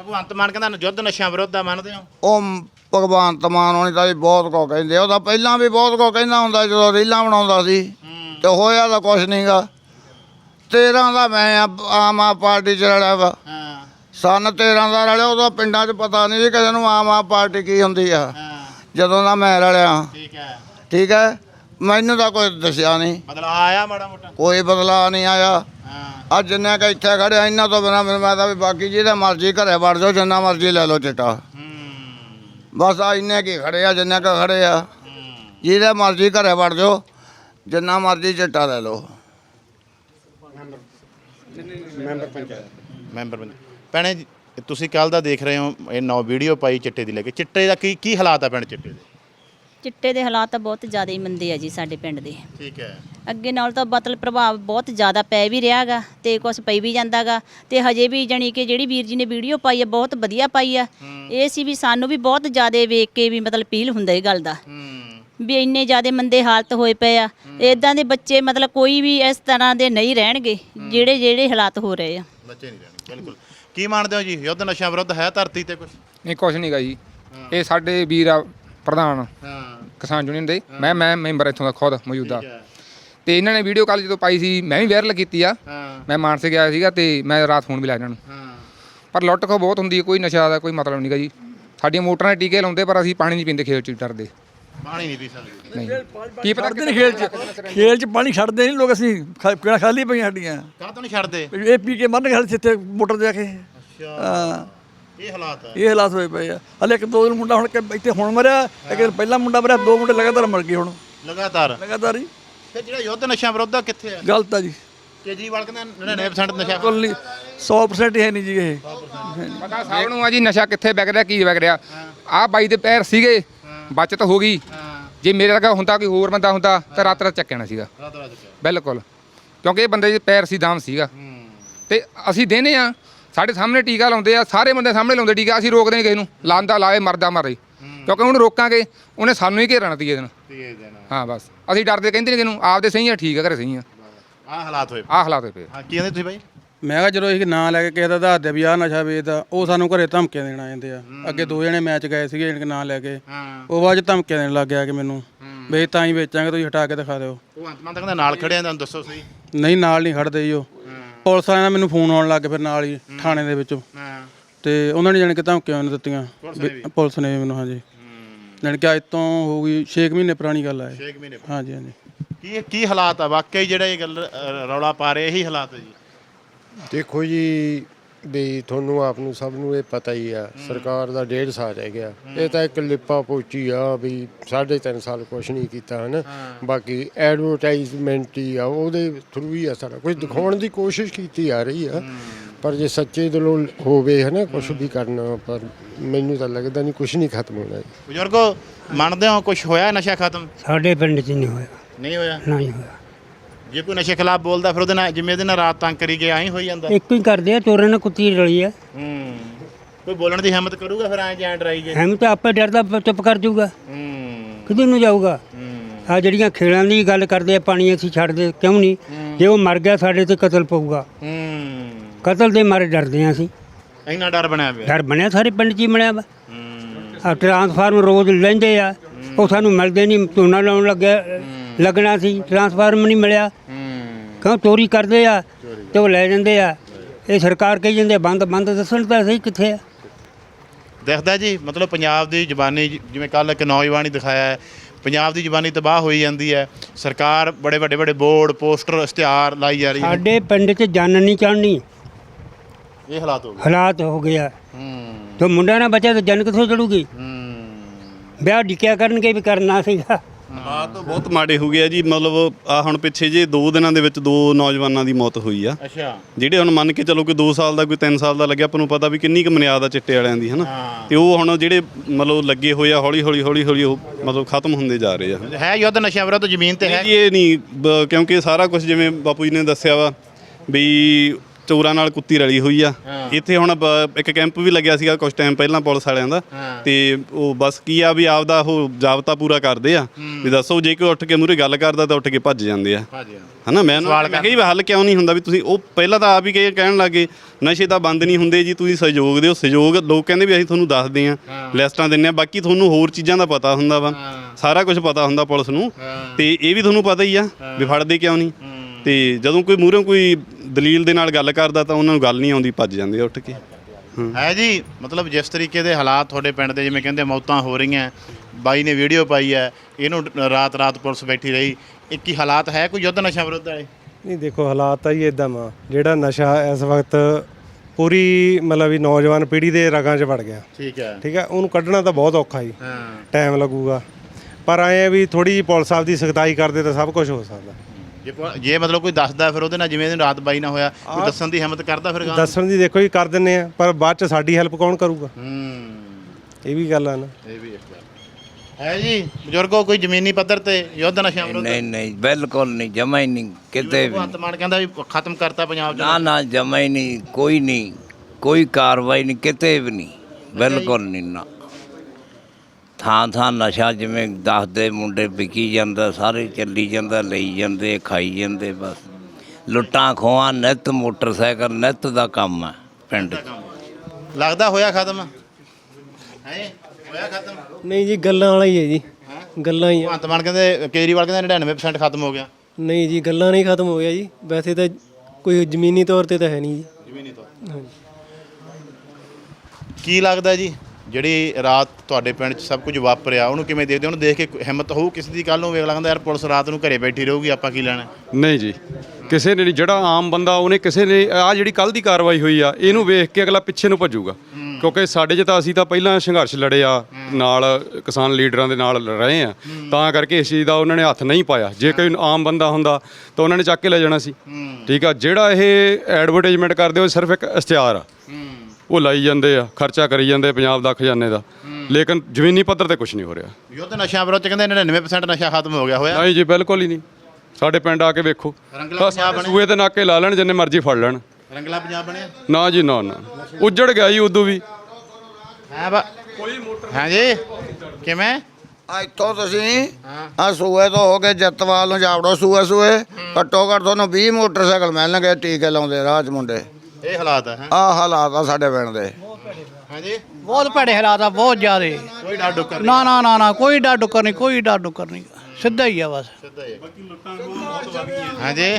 D: ਭਗਵੰਤ ਮਾਨ ਕਹਿੰਦਾ ਯੁੱਧ ਨਸ਼ਿਆਂ ਵਿਰੁੱਧ ਆ ਮੰਨਦੇ ਹੋ?
F: ਉਹ ਭਗਵਾਨ ਮਾਨ ਹੋਣੀ ਤਾਂ ਜੀ ਬਹੁਤ ਕੋ ਕਹਿੰਦੇ ਉਹਦਾ ਪਹਿਲਾਂ ਵੀ ਬਹੁਤ ਕੋ ਕਹਿੰਦਾ ਹੁੰਦਾ ਜਦੋਂ ਰੀਲਾਂ ਬਣਾਉਂਦਾ ਸੀ। ਤੇ ਹੋਇਆ ਤਾਂ ਕੁਛ ਨਹੀਂਗਾ 13 ਦਾ ਮੈਂ ਆ- ਆਮ ਆ ਪਾਰਟੀ ਚ ਰਲਿਆ ਵਾ।
D: ਹਾਂ।
F: ਸਨ 13 ਦਾ ਰਲਿਆ ਉਦੋਂ ਪਿੰਡਾਂ 'ਚ ਪਤਾ ਨਹੀਂ ਸੀ ਕਿਸੇ ਨੂੰ ਆਮ ਆ ਪਾਰਟੀ ਕੀ ਹੁੰਦੀ ਆ।
D: ਹਾਂ।
F: ਜਦੋਂ ਦਾ ਮੈਂ ਰਲਿਆ।
D: ਠੀਕ ਹੈ।
F: ਠੀਕ ਹੈ? ਮੈਨੂੰ ਤਾਂ ਕੋਈ ਦੱਸਿਆ ਨਹੀਂ।
D: ਬਦਲਾ ਆਇਆ ਮਾੜਾ ਮੋਟਾ?
F: ਕੋਈ ਬਦਲਾਅ ਨਹੀਂ ਆਇਆ।
D: ਹਾਂ।
F: ਅੱਜ ਜਿੰਨੇ ਕ ਇੱਥੇ ਖੜੇ ਇਹਨਾਂ ਤੋਂ ਬਿਨਾਂ ਮੈਨੂੰ ਮੈਂ ਤਾਂ ਵੀ ਬਾਕੀ ਜਿਹਦੇ ਮਰਜ਼ੀ ਘਰੇ ਵੜ ਜਾਓ ਜਿੰਨਾ ਮਰਜ਼ੀ ਲੈ ਲਓ ਚਿੱਟਾ।
D: ਹੂੰ।
F: ਬਸ ਆ ਇੰਨੇ ਕੀ ਖੜੇ ਆ ਜਿੰਨੇ ਕ ਖੜੇ ਆ। ਜਿਹਦੇ ਮਰਜ਼ੀ ਘਰੇ ਵੜ ਜਾਓ ਜਿੰਨਾ ਮਰਜ਼ੀ ਚਿੱਟਾ ਲੈ ਲਓ।
D: ਮੈਂਬਰ ਬਣ ਭੈਣੇ ਜੀ, ਤੁਸੀਂ ਕੱਲ ਦਾ ਦੇਖ ਰਹੇ ਹੋ ਇਹ ਨੌ ਵੀਡੀਓ ਪਾਈ ਚਿੱਟੇ ਦੀ ਲੈ ਕੇ। ਚਿੱਟੇ ਦਾ ਕੀ ਕੀ ਹਾਲਾਤ ਆ ਪਿੰਡ ਚਿੱਟੇ ਦੇ?
K: ਚਿੱਟੇ ਦੇ ਹਾਲਾਤ ਤਾਂ ਬਹੁਤ ਜ਼ਿਆਦਾ ਹੀ ਮੰਦੇ ਆ ਜੀ ਸਾਡੇ ਪਿੰਡ ਦੇ।
D: ਠੀਕ ਹੈ।
K: ਅੱਗੇ ਨਾਲ ਤਾਂ ਬਤਲ ਪ੍ਰਭਾਵ ਬਹੁਤ ਜ਼ਿਆਦਾ ਪੈ ਵੀ ਰਿਹਾਗਾ ਤੇ ਕੁਝ ਪਈ ਵੀ ਜਾਂਦਾਗਾ ਤੇ ਹਜੇ ਵੀ ਜਾਣੀ ਕਿ ਜਿਹੜੀ ਵੀਰ ਜੀ ਨੇ ਵੀਡੀਓ ਪਾਈ ਆ ਬਹੁਤ ਵਧੀਆ ਪਾਈ ਆ। ਇਹ ਸੀ ਵੀ ਸਾਨੂੰ ਵੀ ਬਹੁਤ ਜ਼ਿਆਦਾ ਵੇਖ ਕੇ ਵੀ ਮਤਲਬ ਪੀਲ ਹੁੰਦਾ ਇਹ ਗੱਲ ਦਾ। ਵੀ ਇੰਨੇ ਜ਼ਿਆਦਾ ਮੰਦੇ ਹਾਲਤ ਹੋਏ ਪਏ ਆ। ਇਦਾਂ ਦੇ ਬੱਚੇ ਮਤਲਬ ਕੋਈ ਵੀ ਇਸ ਤਰ੍ਹਾਂ ਦੇ ਨਹੀਂ ਰਹਿਣਗੇ ਜਿਹੜੇ ਜਿਹੜੇ ਹਾਲਾਤ ਹੋ ਰਹੇ ਆ।
D: ਬੱਚੇ ਨਹੀਂ ਰਹਿਣਗੇ ਬਿਲਕੁਲ। ਕੀ ਮੰਨਦੇ ਹੋ ਜੀ? ਯੁੱਧ ਨਸ਼ਿਆਂ ਵਿਰੁੱਧ ਹੈ ਧਰਤੀ ਤੇ ਕੁਝ
B: ਨਹੀਂ ਕੁਛ ਨਹੀਂ ਗਾ ਜੀ। ਇਹ ਸਾਡੇ ਵੀਰ ਆ ਪ੍ਰਧਾਨ।
D: ਹਾਂ।
B: ਕਿਸਾਨ ਯੂਨੀਅਨ ਦੇ। ਮੈਂ ਮੈਂ ਮੈਂਬਰ ਇੱਥੋਂ ਦਾ ਖੁਦ ਮੌਜੂਦਾ। ਤੇ ਇਹਨਾਂ ਨੇ ਵੀਡੀਓ ਕਾਲ ਜਦੋਂ ਪਾਈ ਸੀ ਮੈਂ ਵੀ ਵਾਇਰਲ ਕੀਤੀ ਆ। ਮੈਂ ਮਾਨਸੇ ਗਿਆ ਸੀਗਾ ਤੇ ਮੈਂ ਰਾਤ ਫੋਨ ਵੀ ਲਾਇਆ ਇਹਨਾਂ ਨੂੰ ਪਰ ਲੁੱਟ ਖੋ ਬਹੁਤ ਹੁੰਦੀ ਹੈ ਕੋਈ ਨਸ਼ਾ ਦਾ ਕੋਈ ਮਤਲਬ ਨਹੀਂਗਾ ਜੀ। ਸਾਡੀਆਂ ਮੋਟਰਾਂ ਦੇ ਟੀਕੇ ਲਾਉਂਦੇ ਪਰ ਅਸੀਂ ਪਾਣੀ ਨਹੀਂ ਪੀਂਦੇ ਖੇਤ ਚ ਡਰਦੇ।
D: ਪਾਣੀ ਨਹੀਂ ਪੀ ਸਕਦੇ
B: ਨਹੀਂ। ਕੀ ਪਤਾ
C: ਛੱਡਦੇ ਨਹੀਂ ਖੇਲ 'ਚ ਖੇਲ 'ਚ ਪਾਣੀ ਛੱਡਦੇ ਨਹੀਂ ਲੋਕ ਅਸੀਂ ਖਾ- ਕਿਹੜਾ ਖਾਲੀ ਪਈਆਂ ਸਾਡੀਆਂ
D: ਕਾਹ ਤੋਂ ਨਹੀਂ ਛੱਡਦੇ?
C: ਇਹ ਪੀ ਕੇ ਮਰਨ ਖਾਲੀ ਇੱਥੇ ਮੋਟਰ ਤੇ ਜਾ ਕੇ। ਹਾਂ।
D: ਇਹ ਹਾਲਾਤ ਹੈ
C: ਇਹ ਹਾਲਾਤ ਹੋਏ ਪਏ ਆ। ਹਲੇ ਇੱਕ ਦੋ ਦਿਨ ਮੁੰਡਾ ਹੁਣ ਕਿ ਇੱਥੇ ਹੁਣ ਮਰਿਆ ਇੱਕ ਦਿਨ ਪਹਿਲਾ ਮੁੰਡਾ ਮਰਿਆ ਦੋ ਮੁੰਡੇ ਲਗਾਤਾਰ ਮਰ ਗਏ ਹੁਣ।
D: ਲਗਾਤਾਰ?
C: ਲਗਾਤਾਰ ਹੀ।
D: ਫਿਰ ਜਿਹੜਾ ਯੁੱਧ ਨਸ਼ਿਆਂ ਵਿਰੁੱਧ ਆ ਕਿੱਥੇ ਆ?
C: ਗਲਤ ਆ ਜੀ।
D: ਕੇਜਰੀਵਾਲ ਕਹਿੰਦਾ 99% ਨਸ਼ਾ।
C: ਬਿਲਕੁਲ ਨਹੀਂ। 100% ਹੀ ਹੈ ਨਹੀਂ ਜੀ ਇਹ।
B: ਪਤਾ ਸਭ ਨੂੰ ਆ ਜੀ ਨਸ਼ਾ ਕਿੱਥੇ ਵਿਕ ਰਿਹਾ ਕੀ ਵਿਕ ਰਿਹਾ। ਆਹ ਬਾਈ ਦੇ ਪੈਰ ਸੀਗੇ। ਬਚਤ ਹੋ ਗਈ। ਜੇ ਮੇਰੇ ਲਗਾ ਹੁੰਦਾ ਕੋਈ ਹੋਰ ਬੰਦਾ ਹੁੰਦਾ ਤਾਂ ਰਾਤ ਰਾਤ ਚੱਕਣਾ ਸੀਗਾ।
D: ਰਾਤ ਰਾਤ
B: ਬਿਲਕੁਲ। ਕਿਉਂਕਿ ਇਹ ਬੰਦੇ ਦੇ ਪੈਰ ਸੀ ਦਾਮ ਸੀਗਾ। ਤੇ ਅਸੀਂ ਦੇਨੇ ਆ ਸਾਡੇ ਸਾਹਮਣੇ ਟੀਕਾ ਲਾਉਂਦੇ ਆ ਸਾਰੇ ਬੰਦੇ ਸਾਹਮਣੇ ਲਾਉਂਦੇ ਟੀਕਾ ਅਸੀਂ ਰੋਕਦੇ ਨਹੀਂ ਕਿਸੇ ਨੂੰ। ਲਾਂਦਾ ਲਾਏ ਮਰਦਾ ਮਾਰੇ। ਕਿਉਂਕਿ ਉਹਨੂੰ ਰੋਕਾਂਗੇ ਉਹਨੇ ਸਾਨੂੰ ਹੀ ਘੇਰਣਾ ਤੀਏ ਦਿਨ।
D: ਤੀਏ ਦਿਨ।
B: ਹਾਂ ਬਸ। ਅਸੀਂ ਡਰਦੇ ਕਹਿੰਦੇ ਨਹੀਂ ਕਿਨੂੰ ਆਪਦੇ ਸਹੀ ਆ ਠੀਕ ਆ ਘਰੇ ਸਹੀ ਆ।
D: ਆ ਹਾਲਾਤ ਹੋਏ।
B: ਆਹ ਹਾਲਾਤ ਹੋਏ ਪਏ
D: ਹਾਂ ਕੀ ਕਹਿੰਦੇ ਤੁਸੀਂ ਬਾਈ?
E: ਮੈਂ ਕਿਹਾ ਜਦੋਂ ਇਹ ਨਾਂ ਲੈ ਕੇ ਕਿਸੇ ਦਾ ਦੱਸਦੇ ਵੀ ਆਹ ਨਸ਼ਾ ਵੇਚਦਾ ਉਹ ਸਾਨੂੰ ਘਰੇ ਧਮਕੀਆਂ ਦੇਣ ਆ ਜਾਂਦੇ ਆ। ਅੱਗੇ ਦੋ ਜਣੇ ਮੈਚ ਗਏ ਸੀਗੇ ਇਹਨਾਂ ਨਾਂ ਲੈ ਕੇ।
D: ਹਾਂ।
E: ਉਹ ਬਾਅਦ 'ਚ ਧਮਕੀਆਂ ਦੇਣ ਲੱਗ ਗਿਆ ਕਿ ਮੈਨੂੰ ਵੀ ਤਾਂ ਹੀ ਵੇਚਾਂਗੇ ਤੁਸੀਂ ਹਟਾ ਕੇ ਦਿਖਾ ਦਿਓ।
D: ਉਹ ਅੰਤਮਾਨ ਤਾਂ ਕਹਿੰਦਾ ਨਾਲ ਖੜਿਆ ਤੁਹਾਨੂੰ ਦੱਸੋ ਸਹੀ।
E: ਨਹੀਂ ਨਾਲ ਨਹੀਂ ਖੜਦੇ ਜੀ ਉਹ। ਪੁਲਿਸ ਵਾਲਿਆਂ ਦਾ ਮੈਨੂੰ ਫੋਨ ਆਉਣ ਲੱਗ ਫਿਰ ਨਾਲ ਹੀ ਥਾਣੇ ਦੇ ਵਿੱਚੋਂ।
D: ਹਾਂ।
E: ਤੇ ਉਹਨਾਂ ਨੇ ਜਾਣੀ ਕਿ ਧਮਕੀਆਂ ਮੈਨੂੰ ਦਿੱਤੀਆਂ। ਵੀ- ਪੁਲਿਸ ਨੇ ਮੈਨੂੰ ਹਾਂਜੀ। ਜਾਣੀ ਕਿ ਅੱਜ ਤੋਂ ਹੋ ਗਈ 6 ਮਹੀਨੇ ਪੁਰਾਣੀ ਗੱਲ ਆ ਇਹ।
D: 6 ਮਹੀਨੇ
E: ਹਾਂਜੀ ਹਾਂਜੀ।
D: ਕੀ ਕੀ ਹਾਲਾਤ ਆ? ਵਾਕਈ ਜਿਹੜਾ ਇਹ ਗੱਲ ਅ, ਰੌਲਾ ਪਾ ਰਹੇ ਇਹੀ ਹਾਲਾਤ ਹੈ ਜੀ?
L: ਦੇਖੋ ਜੀ ਵੀ ਤੁਹਾਨੂੰ ਆਪ ਨੂੰ ਸਭ ਨੂੰ ਇਹ ਪਤਾ ਹੀ ਆ ਸਰਕਾਰ ਦਾ ਡੇਢ ਸਾਲ ਰਹਿ ਗਿਆ। ਇਹ ਤਾਂ ਇੱਕ ਲਿਪਾ ਪੋਚੀ ਆ ਵੀ ਸਾਢੇ ਤਿੰਨ ਸਾਲ ਕੁਛ ਨਹੀਂ ਕੀਤਾ ਹਨ। ਬਾਕੀ ਐਡਵਰਟਾਈਜ਼ਮੈਂਟ ਹੀ ਆ ਉਹਦੇ ਥਰੂ ਹੀ ਆ ਸਾਰਾ ਕੁਝ ਦਿਖਾਉਣ ਦੀ ਕੋਸ਼ਿਸ਼ ਕੀਤੀ ਆ ਰਹੀ ਆ ਪਰ ਜੇ ਸੱਚੇ ਦਿਲੋਂ ਹੋਵੇ ਹਨਾ ਕੁਝ ਵੀ ਕਰਨਾ ਪਰ ਮੈਨੂੰ ਤਾਂ ਲੱਗਦਾ ਨਹੀਂ ਕੁਝ ਨਹੀਂ ਖਤਮ ਹੋਣਾ ਜੀ।
D: ਬਜ਼ੁਰਗੋ ਮੰਨਦੇ ਹੋ ਕੁਝ ਹੋਇਆ ਨਸ਼ਾ ਖਤਮ?
G: ਸਾਡੇ ਪਿੰਡ 'ਚ ਨਹੀਂ ਹੋਇਆ।
D: ਨਹੀਂ ਹੋਇਆ?
G: ਨਹੀਂ ਹੋਇਆ।
D: ਜੇ ਕੋਈ ਨਸ਼ੇ ਖਿਲਾਫ ਬੋਲਦਾ ਫਿਰ ਉਹਦੇ ਨਾਲ ਜਿਵੇਂ ਇਹਦੇ ਨਾਲ ਰਾਤ ਤੰਗ ਕਰੀ ਗਿਆ ਐਂ ਹੋਈ ਜਾਂਦਾ।
G: ਇੱਕ ਹੀ ਕਰਦੇ ਆ ਚੋਰਾਂ ਨੇ ਕੁੱਤੀ ਰਲੀ ਆ।
D: ਹੂੰ। ਕੋਈ ਬੋਲਣ ਦੀ ਹਿੰਮਤ ਕਰੂਗਾ ਫਿਰ ਐਂ ਜਾਂ ਡਰਾਈ ਜੇ
G: ਐਵੇਂ ਤਾਂ ਆਪੇ ਡਰਦਾ ਪ- ਚੁੱਪ ਕਰ ਜਾਊਗਾ।
D: ਹੂੰ।
G: ਕਿਧਰ ਨੂੰ ਜਾਊਗਾ?
D: ਹੂੰ।
G: ਆ ਜਿਹੜੀਆਂ ਖੇਲਾਂ ਦੀ ਗੱਲ ਕਰਦੇ ਆ ਪਾਣੀ ਅਸੀਂ ਛੱਡਦੇ ਕਿਉਂ ਨਹੀਂ? ਜੇ ਉਹ ਮਰ ਗਿਆ ਸਾਡੇ ਤੇ ਕਤਲ ਪਊਗਾ।
D: ਹੂੰ।
G: ਕਤਲ ਦੇ ਮਾਰੇ ਡਰਦੇ ਆ ਅਸੀਂ।
D: ਇੰਨਾ ਡਰ ਬਣਿਆ ਪਿਆ।
G: ਡਰ ਬਣਿਆ ਸਾਰੇ ਪਿੰਡ 'ਚ ਹੀ ਬਣਿਆ ਵਾ।
D: ਹੂੰ।
G: ਆ ਟਰਾਂਸਫਾਰਮ ਰੋਜ਼ ਲੈਂਦੇ ਆ ਉਹ ਸਾਨੂੰ ਮਿਲਦੇ ਨਹੀਂ ਝੋਨਾ ਲਾਉਣ ਲੱਗਿਆ ਲੱਗਣਾ ਸੀ ਟਰਾਂਸਫਾਰਮ ਨਹੀਂ ਮਿਲਿਆ। ਕਿਉਂ ਚੋਰੀ ਕਰਦੇ ਆ ਤੇ ਉਹ ਲੈ ਜਾਂਦੇ ਆ। ਇਹ ਸਰਕਾਰ ਕਹੀ ਜਾਂਦੇ ਬੰਦ ਬੰਦ ਦੱਸਣ ਤਾਂ ਸਹੀ ਕਿੱਥੇ ਆ?
D: ਦੇਖਦਾ ਜੀ ਮਤਲਬ ਪੰਜਾਬ ਦੀ ਜ਼ਬਾਨੀ ਜਿਵੇਂ ਕੱਲ ਇੱਕ ਨੌਜਵਾਨ ਹੀ ਦਿਖਾਇਆ ਹੈ ਪੰਜਾਬ ਦੀ ਜ਼ਬਾਨੀ ਤਬਾਹ ਹੋਈ ਜਾਂਦੀ ਹੈ। ਸਰਕਾਰ ਬੜੇ ਵੱਡੇ ਵੱਡੇ ਬੋਰਡ ਪੋਸਟਰ ਇਸ਼ਤਿਹਾਰ ਲਾਈ ਜਾ ਰਹੀ ਹੈ।
G: ਸਾਡੇ ਪਿੰਡ 'ਚ ਜਨ ਨਹੀਂ ਚੜਨੀ
D: ਇਹ ਹਾਲਾਤ ਹੋ ਗਏ।
G: ਹਾਲਾਤ ਹੋ ਗਿਆ
D: ਹੂੰ।
G: ਤੇ ਮੁੰਡਾ ਨਾ ਬਚਿਆ ਤਾਂ ਜਨ ਕਿੱਥੋਂ ਚੜੂਗੀ?
D: ਹੂੰ।
G: ਵਿਆਹ ਡਿੱਕਿਆ ਕਰਨਗੇ ਵੀ ਕਰਨਾ ਸੀਗਾ।
H: ਹਾਲਾਤ ਤਾਂ ਬਹੁਤ ਮਾੜੇ ਹੋ ਗਏ ਆ ਜੀ ਮਤਲਬ ਆ ਹੁਣ ਪਿੱਛੇ ਜੇ 2 ਦਿਨਾਂ ਦੇ ਵਿੱਚ ਦੋ ਨੌਜਵਾਨਾਂ ਦੀ ਮੌਤ ਹੋਈ ਆ।
D: ਅੱਛਾ।
H: ਜਿਹੜੇ ਹੁਣ ਮੰਨ ਕੇ ਚੱਲੋ ਕੋਈ 2 ਸਾਲ ਦਾ ਕੋਈ 3 ਸਾਲ ਦਾ ਲੱਗਿਆ ਆਪਾਂ ਨੂੰ ਪਤਾ ਵੀ ਕਿੰਨੀ ਕੁ ਮਨਿਆਦ ਆ ਚਿੱਟੇ ਵਾਲਿਆਂ ਦੀ ਹਨਾ? ਤੇ ਉਹ ਹੁਣ ਜਿਹੜੇ ਮਤਲਬ ਲੱਗੇ ਹੋਏ ਆ ਹੌਲੀ ਹੌਲੀ ਹੌਲੀ ਹੌਲੀ ਉਹ ਮਤਲਬ ਖਤਮ ਹੁੰਦੇ ਜਾ ਰਹੇ ਆ।
D: ਹੈ ਯੁੱਧ ਨਸ਼ਿਆਂ ਵਿਰੁੱਧ ਜ਼ਮੀਨ ਤੇ ਹੈ?
H: ਨਹੀਂ ਜੀ ਇਹ ਨਹੀਂ ਬ- ਕਿਉਂਕਿ ਸਾਰਾ ਕੁਝ ਜਿਵੇਂ ਬਾਪੂ ਜੀ ਨੇ ਦੱਸਿਆ ਵਾ ਵੀ ਚੋਰਾਂ ਨਾਲ ਕੁੱਤੀ ਰਲੀ ਹੋਈ ਆ। ਇੱਥੇ ਹੁਣ ਬ- ਇੱਕ ਕੈਂਪ ਵੀ ਲੱਗਿਆ ਸੀਗਾ ਕੁਝ ਟਾਈਮ ਪਹਿਲਾਂ ਪੁਲਿਸ ਵਾਲਿਆਂ ਦਾ। ਤੇ ਉਹ ਬਸ ਕੀ ਆ ਵੀ ਆਪਦਾ ਉਹ ਜਾਬਤਾ ਪੂਰਾ ਕਰਦੇ ਆ। ਵੀ ਦੱਸੋ ਜੇ ਕੋਈ ਉੱਠ ਕੇ ਮੂਰੇ ਗੱਲ ਕਰਦਾ ਤਾਂ ਉੱਠ ਕੇ ਭੱਜ ਜਾਂਦੇ ਆ। ਹਨਾ ਮੈਂ ਨਾ ਮੈਂ ਕਹੀ ਵੀ ਹੱਲ ਕਿਉਂ ਨਹੀਂ ਹੁੰਦਾ ਵੀ ਤੁਸੀਂ ਉਹ ਪਹਿਲਾਂ ਤਾਂ ਆਪ ਹੀ ਕਹੇ ਕਹਿਣ ਲੱਗੇ ਨਸ਼ੇ ਤਾਂ ਬੰਦ ਨਹੀਂ ਹੁੰਦੇ ਜੀ ਤੁਸੀਂ ਸਹਿਯੋਗ ਦਿਓ ਸਹਿਯੋਗ ਲੋਕ ਕਹਿੰਦੇ ਵੀ ਅਸੀਂ ਤੁਹਾਨੂੰ ਦੱਸਦੇ ਆ ਲਿਸਟਾਂ ਦਿੰਨੇ ਆ ਬਾਕੀ ਤੁਹਾਨੂੰ ਹੋਰ ਚੀਜ਼ਾਂ ਦਾ ਪਤਾ ਹੁੰਦਾ ਵਾ। ਸਾਰਾ ਕੁਝ ਪਤਾ ਹੁੰਦਾ ਪੁਲਿਸ ਨੂੰ। ਤੇ ਇਹ ਵੀ ਤੁਹਾਨੂੰ ਪਤਾ ਹੀ ਆ ਵੀ ਫੜਦੇ ਕਿਉਂ ਨਹੀਂ। ਤੇ ਜਦੋਂ ਕੋਈ ਮੂਹਰੋਂ ਕੋਈ ਦਲੀਲ ਦੇ ਨਾਲ ਗੱਲ ਕਰਦਾ ਤਾਂ ਉਹਨਾਂ ਨੂੰ ਗੱਲ ਨਹੀਂ ਆਉਂਦੀ ਭੱਜ ਜਾਂਦੇ ਆ ਉੱਠ ਕੇ।
D: ਹੈ। ਜੀ ਮਤਲਬ ਜਿਸ ਤਰੀਕੇ ਦੇ ਹਾਲਾਤ ਤੁਹਾਡੇ ਪਿੰਡ ਦੇ ਜਿਵੇਂ ਕਹਿੰਦੇ ਮੌਤਾਂ ਹੋ ਰਹੀਆਂ ਬਾਈ ਨੇ ਵੀਡੀਓ ਪਾਈ ਹੈ ਇਹਨੂੰ ਰਾਤ ਰਾਤ ਪੁਲਿਸ ਬੈਠੀ ਰਹੀ ਇਹ ਕੀ ਹਾਲਾਤ ਹੈ ਕੋਈ ਯੁੱਧ ਨਸ਼ਾ ਵਿਰੁੱਧ ਵਾਲੇ?
L: ਨਹੀਂ ਦੇਖੋ ਹਾਲਾਤ ਤਾਂ ਹੀ ਇਦਾਂ ਵਾ ਜਿਹੜਾ ਨਸ਼ਾ ਇਸ ਵਕਤ ਪੂਰੀ ਮਤਲਬ ਵੀ ਨੌਜਵਾਨ ਪੀੜ੍ਹੀ ਦੇ ਰਗਾਂ 'ਚ ਵੜ ਗਿਆ।
D: ਠੀਕ ਹੈ।
L: ਠੀਕ ਹੈ ਉਹਨੂੰ ਕੱਢਣਾ ਤਾਂ ਬਹੁਤ ਔਖਾ ਜੀ
D: ਹਾਂ।
L: ਟਾਈਮ ਲੱਗੂਗਾ। ਪਰ ਐਂ ਆ ਵੀ ਥੋੜੀ ਜਿਹੀ ਪੁਲਿਸ ਸਾਹਿਬ ਦੀ ਸਖਤਾਈ ਕਰਦੇ ਤਾਂ ਸਭ ਕੁਝ ਹੋ ਸਕਦਾ।
D: ਜੇ ਮਤਲਬ ਕੋਈ ਦੱਸਦਾ ਫਿਰ ਉਹਦੇ ਨਾਲ ਜਿਵੇਂ ਇਹਨੂੰ ਰਾਤ ਬਾਈ ਨਾ ਹੋਇਆ ਕੋਈ ਦੱਸਣ ਦੀ ਹਿੰਮਤ ਕਰਦਾ ਫਿਰ ਗਾਂ?
L: ਦੱਸਣ ਦੀ ਦੇਖੋ ਜੀ ਕਰ ਦਿੰਨੇ ਆ ਪਰ ਬਾਅਦ 'ਚ ਸਾਡੀ ਹੈਲਪ ਕੌਣ ਕਰੂਗਾ?
D: ਹੂੰ।
L: ਇਹ ਵੀ ਗੱਲ ਆ ਨਾ।
D: ਇਹ ਵੀ ਇੱਕ ਗੱਲ। ਹੈ ਜੀ ਬਜ਼ੁਰਗੋ ਕੋਈ ਜ਼ਮੀਨੀ ਪੱਧਰ ਤੇ ਯੁੱਧ ਨਸ਼ਾ ਵਿਰੁੱਧ?
M: ਨਹੀਂ ਨਹੀਂ ਬਿਲਕੁਲ ਨਹੀਂ ਜਮਾ ਹੀ ਨਹੀਂ ਕਿਤੇ ਵੀ
D: ਭਗਵੰਤ ਮਾਨ ਕਹਿੰਦਾ ਵੀ ਖਤਮ ਕਰਤਾ ਪੰਜਾਬ
M: ਨਾ
D: ਚ
M: ਨਾ ਜਮਾ ਹੀ ਨਹੀਂ ਕੋਈ ਨਹੀਂ ਕੋਈ ਕਾਰਵਾਈ ਨਹੀਂ ਕਿਤੇ ਵੀ ਨਹੀਂ ਬਿਲਕੁਲ ਨਹੀਂ ਨਾ। ਥਾਂ ਥਾਂ ਨਸ਼ਾ ਜਿਵੇਂ ਦੱਸਦੇ ਮੁੰਡੇ ਵਿਕੀ ਜਾਂਦਾ ਸਾਰੇ ਚੱਲੀ ਜਾਂਦਾ ਲਈ ਜਾਂਦੇ ਖਾਈ ਜਾਂਦੇ ਬਸ। ਲੁੱਟਾਂ ਖੋਹਾਂ ਨਿੱਤ ਮੋਟਰਸਾਈਕਲ ਨਿੱਤ ਦਾ ਕੰਮ ਹੈ ਪਿੰਡ 'ਚ।
D: ਲੱਗਦਾ ਹੋਇਆ ਖਤਮ? ਹੈ? ਹੋਇਆ ਖਤਮ?
L: ਨਹੀਂ ਜੀ ਗੱਲਾਂ ਵਾਲਾ ਹੀ ਹੈ ਜੀ। ਗੱਲਾਂ ਹੀ
D: ਭਗਵੰਤ ਮਾਨ ਕਹਿੰਦੇ ਕੇਜਰੀਵਾਲ ਕਹਿੰਦੇ 99% ਖਤਮ ਹੋ ਗਿਆ।
L: ਨਹੀਂ ਜੀ ਗੱਲਾਂ ਨਹੀਂ ਖਤਮ ਹੋ ਗਿਆ ਜੀ। ਵੈਸੇ ਤਾਂ ਕੋਈ ਜ਼ਮੀਨੀ ਤੌਰ ਤੇ ਤਾਂ ਹੈ ਨਹੀਂ ਜੀ।
D: ਜ਼ਮੀਨੀ ਤੌਰ ਕੀ ਲੱਗਦਾ ਜੀ? ਜਿਹੜੀ ਰਾਤ ਤੁਹਾਡੇ ਪਿੰਡ 'ਚ ਸਭ ਕੁਝ ਵਾਪਰਿਆ ਉਹਨੂੰ ਕਿਵੇਂ ਦੇਖਦੇ ਹੋ? ਉਹਨੂੰ ਦੇਖ ਕੇ ਹਿੰਮਤ ਹੋਊ ਕਿਸੇ ਦੀ? ਕੱਲ ਨੂੰ ਵੇਖ ਲੱਗਦਾ ਯਾਰ ਪੁਲਿਸ ਰਾਤ ਨੂੰ ਘਰੇ ਬੈਠੀ ਰਹੂਗੀ ਆਪਾਂ ਕੀ ਲੈਣਾ?
L: ਨਹੀਂ ਜੀ ਕਿਸੇ ਨੇ ਨਹੀਂ ਜਿਹੜਾ ਆਮ ਬੰਦਾ ਉਹਨੇ ਕਿਸੇ ਨੇ ਆ ਜਿਹੜੀ ਕੱਲ ਦੀ ਕਾਰਵਾਈ ਹੋਈ ਆ ਇਹਨੂੰ ਵੇਖ ਕੇ ਅਗਲਾ ਪਿੱਛੇ ਨੂੰ ਭੱਜੂਗਾ। ਕਿਉਂਕਿ ਸਾਡੇ 'ਚ ਤਾਂ ਅਸੀਂ ਤਾਂ ਪਹਿਲਾਂ ਸੰਘਰਸ਼ ਲੜੇ ਆ ਨਾਲ ਕਿਸਾਨ ਲੀਡਰਾਂ ਦੇ ਨਾਲ ਰਹੇ ਆ। ਤਾਂ ਕਰਕੇ ਇਸ ਚੀਜ਼ ਦਾ ਉਹਨਾਂ ਨੇ ਹੱਥ ਨਹੀਂ ਪਾਇਆ। ਜੇ ਕੋਈ ਆਮ ਬੰਦਾ ਹੁੰਦਾ ਤਾਂ ਉਹਨਾਂ ਨੇ ਚੱਕ ਕੇ ਲੈ ਜਾਣਾ ਸੀ। ਠੀਕ ਆ ਜਿਹੜਾ ਇਹ ਐਡਵਰਟਾਈਜ਼ਮੈਂਟ ਕਰਦੇ ਉਹ ਸਿਰਫ ਇੱਕ ਇਸ਼ਤਿਹਾਰ ਆ। ਉਹ ਲਾਈ ਜਾਂਦੇ ਆ ਖਰਚਾ ਕਰੀ ਜਾਂਦੇ ਪੰਜਾਬ ਦਾ ਖਜ਼ਾਨੇ ਦਾ। ਲੇਕਿਨ ਜ਼ਮੀਨੀ ਪੱਧਰ ਤੇ ਕੁਝ ਨਹੀਂ ਹੋ ਰਿਹਾ।
D: ਯੁੱਧ ਨਸ਼ਾ ਵਿਰੁੱਧ ਕਹਿੰਦੇ 99% ਨਸ਼ਾ ਖਤਮ ਹੋ ਗਿਆ ਹੋਇਆ।
L: ਨਹੀਂ ਜੀ ਬਿਲਕੁਲ ਹੀ ਨਹੀਂ। ਸਾਡੇ ਪਿੰਡ ਆ ਕੇ ਵੇਖੋ। ਸੂਏ ਤੇ ਨਾਕੇ ਲਾ ਲੈਣ ਜਿੰਨੇ ਮਰਜ਼ੀ ਫੜ ਲੈਣ।
D: ਰੰਗਲਾ ਪੰਜਾਬ ਬਣਿਆ?
L: ਨਾ ਜੀ ਨਾ ਨਾ। ਉੱਜੜ ਗਿਆ ਜੀ ਉਦੋਂ ਵੀ।
D: ਹੈ ਬਾ ਕੋਈ ਮੋਟਰ ਹਾਂ ਜੀ? ਕਿਵੇਂ?
F: ਇੱਥੋਂ ਤੁਸੀਂ ਆ ਸੂਏ ਤੋਂ ਹੋ ਕੇ ਜੱਤਵਾਲ ਨੂੰ ਜਾਵੜੋ ਸੂਏ ਸੂਏ ਘੱਟੋ ਘੱਟ ਤੁਹਾਨੂੰ 20 ਮੋਟਰਸਾਈਕਲ ਮਿਲਣਗੇ ਟੀਕੇ ਲਾਉਂਦੇ 'ਚ ਮੁੰਡੇ।
D: ਇਹ ਹਾਲਾਤ ਹੈ?
F: ਆ ਹਾਲਾਤ ਆ ਸਾਡੇ ਪਿੰਡ ਦੇ।
D: ਹਾਂਜੀ?
N: ਬਹੁਤ ਭੈੜੇ ਹਾਲਾਤ ਆ ਬਹੁਤ ਜ਼ਿਆਦੇ।
D: ਕੋਈ ਡਰ ਡੁੱਕਰ
N: ਨਾ ਨਾ ਨਾ ਨਾ ਕੋਈ ਡਰ ਡੁੱਕਰ ਨਹੀਂ ਕੋਈ ਡਰ ਡੁੱਕਰ ਨਹੀਂ। ਸਿੱਧਾ ਹੀ ਆ ਬਸ।
D: ਹਾਂਜੀ।